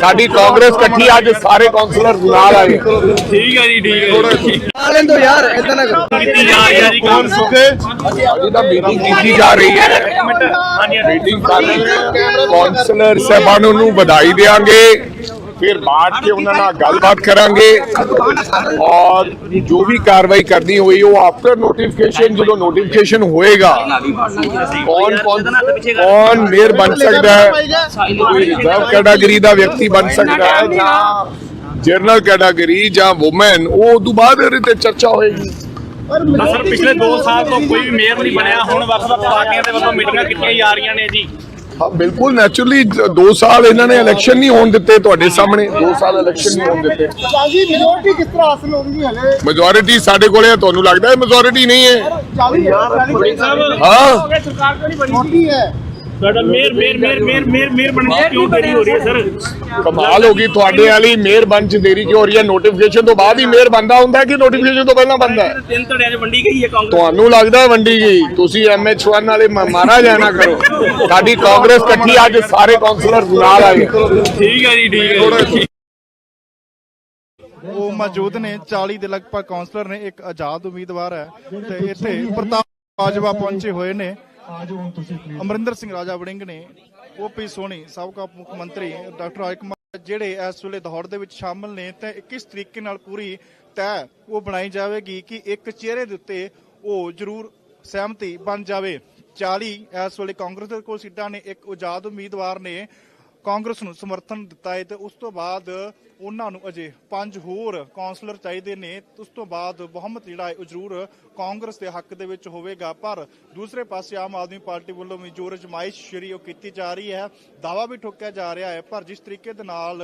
ਸਾਡੀ ਕਾਂਗਰਸ ਇਕੱਠੀ ਅੱਜ ਸਾਰੇ ਕਾਉਂਸਲਰ ਨਾਲ ਆਏ ਠੀਕ ਹੈ ਜੀ ਠੀਕ ਹੈ ਜੀ। ਕੀਤੀ ਜਾ ਰਹੀ ਹੈ ਜੀ ਕੰਮ ਅਜੇ ਤਾਂ ਮੀਟਿੰਗ ਕੀਤੀ ਜਾ ਰਹੀ ਹੈ। ਮੀਟਿੰਗ ਕਰ ਰਹੇ ਹਾਂ ਕਾਉਂਸਲਰ ਸਹਿਬਾਨਾਂ ਨੂੰ ਵਧਾਈ ਦੇਵਾਂਗੇ ਫਿਰ ਬਾਅਦ ਕੇ ਉਹਨਾਂ ਨਾਲ ਗੱਲਬਾਤ ਕਰਾਂਗੇ ਔਰ ਜੋ ਵੀ ਕਾਰਵਾਈ ਕਰਨੀ ਹੋਈ, ਉਹ ਆਫਟਰ ਨੋਟੀਫਿਕੇਸ਼ਨ ਜਦੋਂ ਨੋਟੀਫਿਕੇਸ਼ਨ ਹੋਏਗਾ, ਕੌਣ ਕੌਣ ਕੌਣ ਮੇਅਰ ਬਣ ਸਕਦਾ ਹੈ? ਕੋਈ ਰਿਜ਼ਰਵ ਕੈਟਾਗਰੀ ਦਾ ਵਿਅਕਤੀ ਬਣ ਸਕਦਾ ਹੈ ਜਾਂ ਜਨਰਲ ਕੈਟਾਗਰੀ ਜਾਂ ਔਮਨ ਉਹ ਤੋਂ ਬਾਅਦ ਇਹਦੇ ਤੇ ਚਰਚਾ ਹੋਏਗੀ। ਸਰ, ਪਿਛਲੇ 2 ਸਾਲ ਤੋਂ ਕੋਈ ਮੇਅਰ ਨਹੀਂ ਬਣਿਆ, ਹੁਣ ਵੱਖ-ਵੱਖ ਪਾਰਟੀਆਂ ਦੇ ਵੱਲੋਂ ਮੀਟਿੰਗਾਂ ਕੀਤੀਆਂ ਜਾ ਰਹੀਆਂ ਨੇ ਜੀ। ਹਾਂ ਬਿਲਕੁਲ ਨੈਚੁਰਲੀ 2 ਸਾਲ ਇਹਨਾਂ ਨੇ ਇਲੈਕਸ਼ਨ ਨਹੀਂ ਹੋਣ ਦਿੱਤੇ ਤੁਹਾਡੇ ਸਾਹਮਣੇ। 2 ਸਾਲ ਇਲੈਕਸ਼ਨ ਨਹੀਂ ਹੋਣ ਦਿੱਤੇ। ਜੀ ਮੈਜੋਰਟੀ ਕਿਸ ਤਰ੍ਹਾਂ ਹਾਸਲ ਹੋ ਗਈ ਹਲੇ? ਮੈਜੋਰਿਟੀ ਸਾਡੇ ਕੋਲੇ ਤੁਹਾਨੂੰ ਲੱਗਦਾ ਹੈ ਮੈਜੋਰਿਟੀ ਨਹੀਂ ਹੈ? 40 ਹਾਂ ਸਰਕਾਰ ਕਿਉਂ ਨਹੀਂ ਬਣੀ ਮੋਟੀ ਹੈ। ਸਾਡਾ ਮੇਰ ਮੇਰ ਮੇਰ ਮੇਰ ਮੇਰ ਮੇਰ ਬਣਨ ਚ ਕਿਉਂ ਦੇਰੀ ਹੋ ਰਹੀ ਹੈ ਸਰ? ਕਮਾਲ ਹੋ ਗਈ ਤੁਹਾਡੇ ਵਾਲੀ ਮੇਅਰ ਬਣ ਚ ਦੇਰੀ ਕਿਉਂ ਹੋ ਰਹੀ ਹੈ? ਨੋਟੀਫਿਕੇਸ਼ਨ ਤੋਂ ਬਾਅਦ ਹੀ ਮੇਅਰ ਬੰਦਾ ਹੁੰਦਾ ਹੈ ਕਿ ਨੋਟੀਫਿਕੇਸ਼ਨ ਤੋਂ ਪਹਿਲਾਂ ਬੰਦਾ ਹੈ? ਤਿੰਨ ਧੜਿਆਂ 'ਚ ਵੰਡੀ ਗਈ ਹੈ ਕਾਂਗਰਸ। ਤੁਹਾਨੂੰ ਲੱਗਦਾ ਵੰਡੀ ਗਈ? ਤੁਸੀਂ ਐਮਐਚ1 ਵਾਲੇ ਮਾਰਾ ਜਾਣਾ ਕਰੋ। ਸਾਡੀ ਕਾਂਗਰਸ ਇਕੱਠੀ ਅੱਜ ਸਾਰੇ ਕਾਉਂਸਲਰ ਨਾਲ ਆਏ ਠੀਕ ਹੈ ਜੀ ਠੀਕ ਹੈ ਉਹ ਮੌਜੂਦ ਨੇ 40 ਦੇ ਲਗਭਗ ਕਾਉਂਸਲਰ ਨੇ ਇੱਕ ਆਜ਼ਾਦ ਉਮੀਦਵਾਰ ਹੈ। ਤੇ ਇੱਥੇ ਪ੍ਰਤਾਪ ਬਾਜਵਾ ਪਹੁੰਚੇ ਹੋਏ ਨੇ। ਆਜੋ ਹੁਣ ਤੁਸੀਂ ਪਲੀਜ਼ ਅਮਰਿੰਦਰ ਸਿੰਘ ਰਾਜਾ ਵੜਿੰਗ ਨੇ ਓਪੀ ਸੋਨੀ ਸਾਬਕਾ ਮੁੱਖ ਮੰਤਰੀ ਡਾਕਟਰ ਰਾਜ ਕੁਮਾਰ ਜਿਹੜੇ ਇਸ ਵੇਲੇ ਦੌੜ ਦੇ ਵਿੱਚ ਸ਼ਾਮਲ ਨੇ, ਤੇ ਕਿਸ ਤਰੀਕੇ ਨਾਲ ਪੂਰੀ ਤੈਅ ਉਹ ਬਣਾਈ ਜਾਵੇਗੀ ਕਿ ਇੱਕ ਚਿਹਰੇ ਦੇ ਉੱਤੇ ਉਹ ਜ਼ਰੂਰ ਸਹਿਮਤੀ ਬਣ ਜਾਵੇ। 40 ਇਸ ਵੇਲੇ ਕਾਂਗਰਸ ਦੇ ਕੋਲ ਸੀਟਾਂ ਨੇ, ਇੱਕ ਆਜ਼ਾਦ ਉਮੀਦਵਾਰ ਨੇ ਕਾਂਗਰਸ ਨੂੰ ਸਮਰਥਨ ਦਿੱਤਾ ਹੈ ਤੇ ਉਸ ਤੋਂ ਬਾਅਦ ਉਹਨਾਂ ਨੂੰ ਅਜੇ ਪੰਜ ਹੋਰ ਕਾਉਂਸਲਰ ਚਾਹੀਦੇ ਨੇ। ਉਸ ਤੋਂ ਬਾਅਦ ਬਹੁਮਤ ਜਿਹੜਾ ਹੈ ਉਹ ਜ਼ਰੂਰ ਕਾਂਗਰਸ ਦੇ ਹੱਕ ਦੇ ਵਿੱਚ ਹੋਵੇਗਾ, ਪਰ ਦੂਸਰੇ ਪਾਸੇ ਆਮ ਆਦਮੀ ਪਾਰਟੀ ਵੱਲੋਂ ਵੀ ਜੋ ਰਜਮਾਇਸ਼ ਜਿਹੜੀ ਉਹ ਕੀਤੀ ਜਾ ਰਹੀ ਹੈ ਦਾਵਾ ਵੀ ਠੋਕਿਆ ਜਾ ਰਿਹਾ ਹੈ, ਪਰ ਜਿਸ ਤਰੀਕੇ ਦੇ ਨਾਲ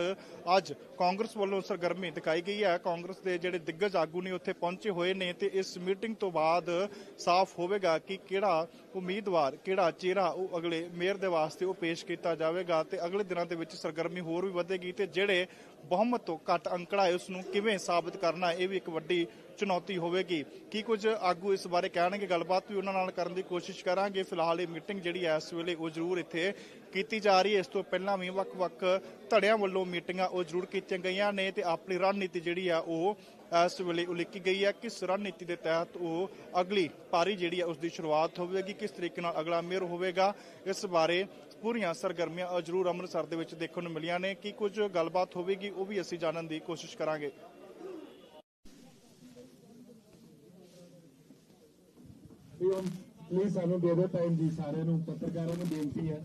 ਅੱਜ ਕਾਂਗਰਸ ਵੱਲੋਂ ਸਰਗਰਮੀ ਦਿਖਾਈ ਗਈ ਹੈ, ਕਾਂਗਰਸ ਦੇ ਜਿਹੜੇ ਦਿੱਗਜ ਆਗੂ ਨੇ ਉੱਥੇ ਪਹੁੰਚੇ ਹੋਏ ਨੇ ਤੇ ਇਸ ਮੀਟਿੰਗ ਤੋਂ ਬਾਅਦ ਸਾਫ਼ ਹੋਵੇਗਾ ਕਿ ਕਿਹੜਾ ਉਮੀਦਵਾਰ, ਕਿਹੜਾ ਚਿਹਰਾ ਉਹ ਅਗਲੇ ਮੇਅਰ ਦੇ ਵਾਸਤੇ ਉਹ ਪੇਸ਼ ਕੀਤਾ ਜਾਵੇਗਾ ਤੇ ਅਗਲੇ ਦਿਨਾਂ ਦੇ ਵਿੱਚ ਸਰਗਰਮੀ ਹੋਰ ਵੀ ਵਧੇਗੀ ਤੇ ਜਿਹੜੇ ਬਹੁਮਤ ਤੋਂ ਘੱਟ ਅੰਕੜਾ ਹੈ ਉਸ ਨੂੰ ਕਿਵੇਂ ਸਾਬਤ ਕਰਨਾ ਇਹ ਵੀ ਇੱਕ ਵੱਡੀ ਚੁਣੌਤੀ ਹੋਵੇਗੀ। ਕੀ ਕੁਝ ਆਗੂ ਇਸ ਬਾਰੇ ਕਹਿਣਗੇ? ਗੱਲਬਾਤ ਵੀ ਉਹਨਾਂ ਨਾਲ ਕਰਨ ਦੀ ਕੋਸ਼ਿਸ਼ ਕਰਾਂਗੇ। ਫਿਲਹਾਲ ਇਹ ਮੀਟਿੰਗ ਜਿਹੜੀ ਹੈ ਇਸ ਵੇਲੇ ਉਹ ਜ਼ਰੂਰ ਇੱਥੇ ਕੀਤੀ ਜਾ ਰਹੀ ਹੈ। ਇਸ ਤੋਂ ਪਹਿਲਾਂ ਵੀ ਵੱਖ-ਵੱਖ ਧੜਿਆਂ ਵੱਲੋਂ ਮੀਟਿੰਗਾਂ ਉਹ ਜ਼ਰੂਰ ਕੀਤੀਆਂ ਗਈਆਂ ਨੇ ਤੇ ਆਪਣੀ ਰਣਨੀਤੀ ਜਿਹੜੀ ਆ ਉਹ ਇਸ ਵੇਲੇ ਉਲੀਕੀ ਗਈ ਹੈ। ਕਿਸ ਰਣਨੀਤੀ ਦੇ ਤਹਿਤ ਉਹ ਅਗਲੀ ਪਾਰੀ ਜਿਹੜੀ ਹੈ ਉਸ ਦੀ ਸ਼ੁਰੂਆਤ ਹੋਵੇਗੀ? ਕਿਸ ਤਰੀਕੇ ਨਾਲ ਅਗਲਾ ਮੇਅਰ ਹੋਵੇਗਾ? ਇਸ ਬਾਰੇ ਪੂਰੀਆਂ ਸਰਗਰਮੀਆਂ ਅ, ਜ਼ਰੂਰ ਅੰਮ੍ਰਿਤਸਰ ਦੇ ਵਿੱਚ ਦੇਖਣ ਨੂੰ ਮਿਲੀਆਂ ਨੇ। ਕੀ ਕੁਝ ਗੱਲਬਾਤ ਹੋਵੇਗੀ ਉਹ ਵੀ ਅਸੀਂ ਜਾਣਨ ਦੀ ਕੋਸ਼ਿਸ਼ ਕਰਾਂਗੇ। ਪਲੀਜ਼ ਸਾਨੂੰ ਦੇ ਦਿਓ ਟਾਈਮ ਜੀ, ਸਾਰਿਆਂ ਨੂੰ, ਪੱਤਰਕਾਰਾਂ ਨੂੰ ਬੇਨਤੀ ਹੈ।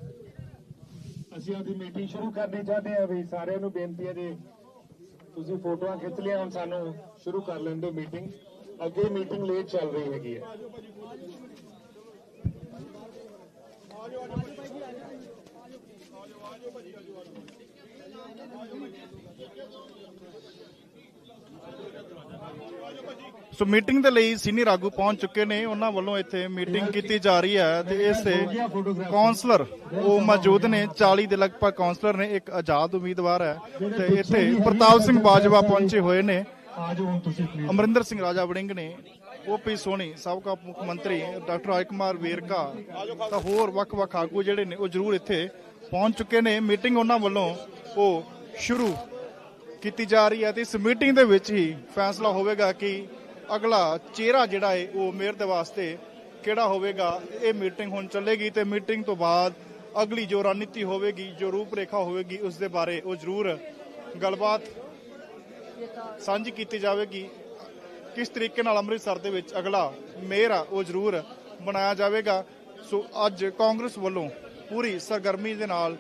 ਅਸੀਂ ਆਪਦੀ ਮੀਟਿੰਗ ਸ਼ੁਰੂ ਕਰਨੀ ਚਾਹਦੇ ਹਾਂ ਵੀ ਸਾਰਿਆਂ ਨੂੰ ਬੇਨਤੀ ਹੈ ਜੀ, ਤੁਸੀਂ ਫੋਟੋਆਂ ਖਿੱਚ ਲਿਆ ਹੁਣ, ਸਾਨੂੰ ਸ਼ੁਰੂ ਕਰ ਲੈਂਦੇ ਦਿਓ ਮੀਟਿੰਗ ਅੱਗੇ ਮੀਟਿੰਗ ਲੇਟ ਚੱਲ ਰਹੀ ਹੈਗੀ ਹੈ। ਸੋ ਮੀਟਿੰਗ ਦੇ ਲਈ ਸੀਨੀਅਰ ਆਗੂ ਪਹੁੰਚ ਚੁੱਕੇ ਨੇ। ਉਹਨਾਂ ਵੱਲੋਂ ਇੱਥੇ ਮੀਟਿੰਗ ਕੀਤੀ ਜਾ ਰਹੀ ਹੈ ਤੇ ਇਸ ਤੇ ਕਾਉਂਸਲਰ ਉਹ ਮੌਜੂਦ ਨੇ। 40 ਦੇ ਲਗਭਗ ਕਾਉਂਸਲਰ ਨੇ, ਇੱਕ ਆਜ਼ਾਦ ਉਮੀਦਵਾਰ ਹੈ ਤੇ ਇੱਥੇ ਪ੍ਰਤਾਪ ਸਿੰਘ ਬਾਜਵਾ ਪਹੁੰਚੇ ਹੋਏ ਨੇ। ਅਮਰਿੰਦਰ ਸਿੰਘ ਰਾਜਾ ਵੜਿੰਗ ਨੇ। ਓਪੀ ਸੋਨੀ, ਸਾਬਕਾ ਮੁੱਖ ਮੰਤਰੀ ਡਾਕਟਰ ਰਾਜ ਕੁਮਾਰ ਵੇਰਕਾ ਤਾਂ ਹੋਰ ਵੱਖ-ਵੱਖ ਆਗੂ ਜਿਹੜੇ ਨੇ ਉਹ ਜ਼ਰੂਰ ਇੱਥੇ ਪਹੁੰਚ ਚੁੱਕੇ ਨੇ। ਮੀਟਿੰਗ ਉਹਨਾਂ ਵੱਲੋਂ ਉਹ ਸ਼ੁਰੂ ਕੀਤੀ ਜਾ ਰਹੀ ਹੈ ਤੇ ਇਸ ਮੀਟਿੰਗ ਦੇ ਵਿੱਚ ਹੀ ਫੈਸਲਾ ਹੋਵੇਗਾ ਕਿ ਅਗਲਾ ਚਿਹਰਾ ਜਿਹੜਾ ਹੈ ਉਹ ਮੇਅਰ ਦੇ ਵਾਸਤੇ ਕਿਹੜਾ ਹੋਵੇਗਾ, ਇਹ ਮੀਟਿੰਗ ਹੁਣ ਚੱਲੇਗੀ ਤੇ ਮੀਟਿੰਗ ਤੋਂ ਬਾਅਦ ਅਗਲੀ ਜੋ ਰਣਨੀਤੀ ਹੋਵੇਗੀ, ਜੋ ਰੂਪਰੇਖਾ ਹੋਵੇਗੀ, ਉਸ ਦੇ ਬਾਰੇ ਉਹ ਜ਼ਰੂਰ ਗੱਲਬਾਤ ਸਾਂਝੀ ਕੀਤੀ ਜਾਵੇਗੀ। ਕਿਸ ਤਰੀਕੇ ਨਾਲ ਅੰਮ੍ਰਿਤਸਰ ਦੇ ਵਿੱਚ ਅਗਲਾ ਮੇਅਰ ਆ, ਉਹ ਜ਼ਰੂਰ ਬਣਾਇਆ ਜਾਵੇਗਾ। ਸੋ ਅੱਜ ਕਾਂਗਰਸ ਵੱਲੋਂ ਪੂਰੀ ਸਰਗਰਮੀ ਦੇ ਨਾਲ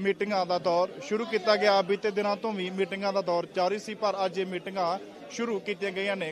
ਮੀਟਿੰਗਾਂ ਦਾ ਦੌਰ ਸ਼ੁਰੂ ਕੀਤਾ ਗਿਆ। ਬੀਤੇ ਦਿਨਾਂ ਤੋਂ ਵੀ ਮੀਟਿੰਗਾਂ ਦਾ ਦੌਰ ਜਾਰੀ ਸੀ, ਪਰ ਅੱਜ ਇਹ ਮੀਟਿੰਗਾਂ ਸ਼ੁਰੂ ਕੀਤੀਆਂ ਗਈਆਂ ਨੇ।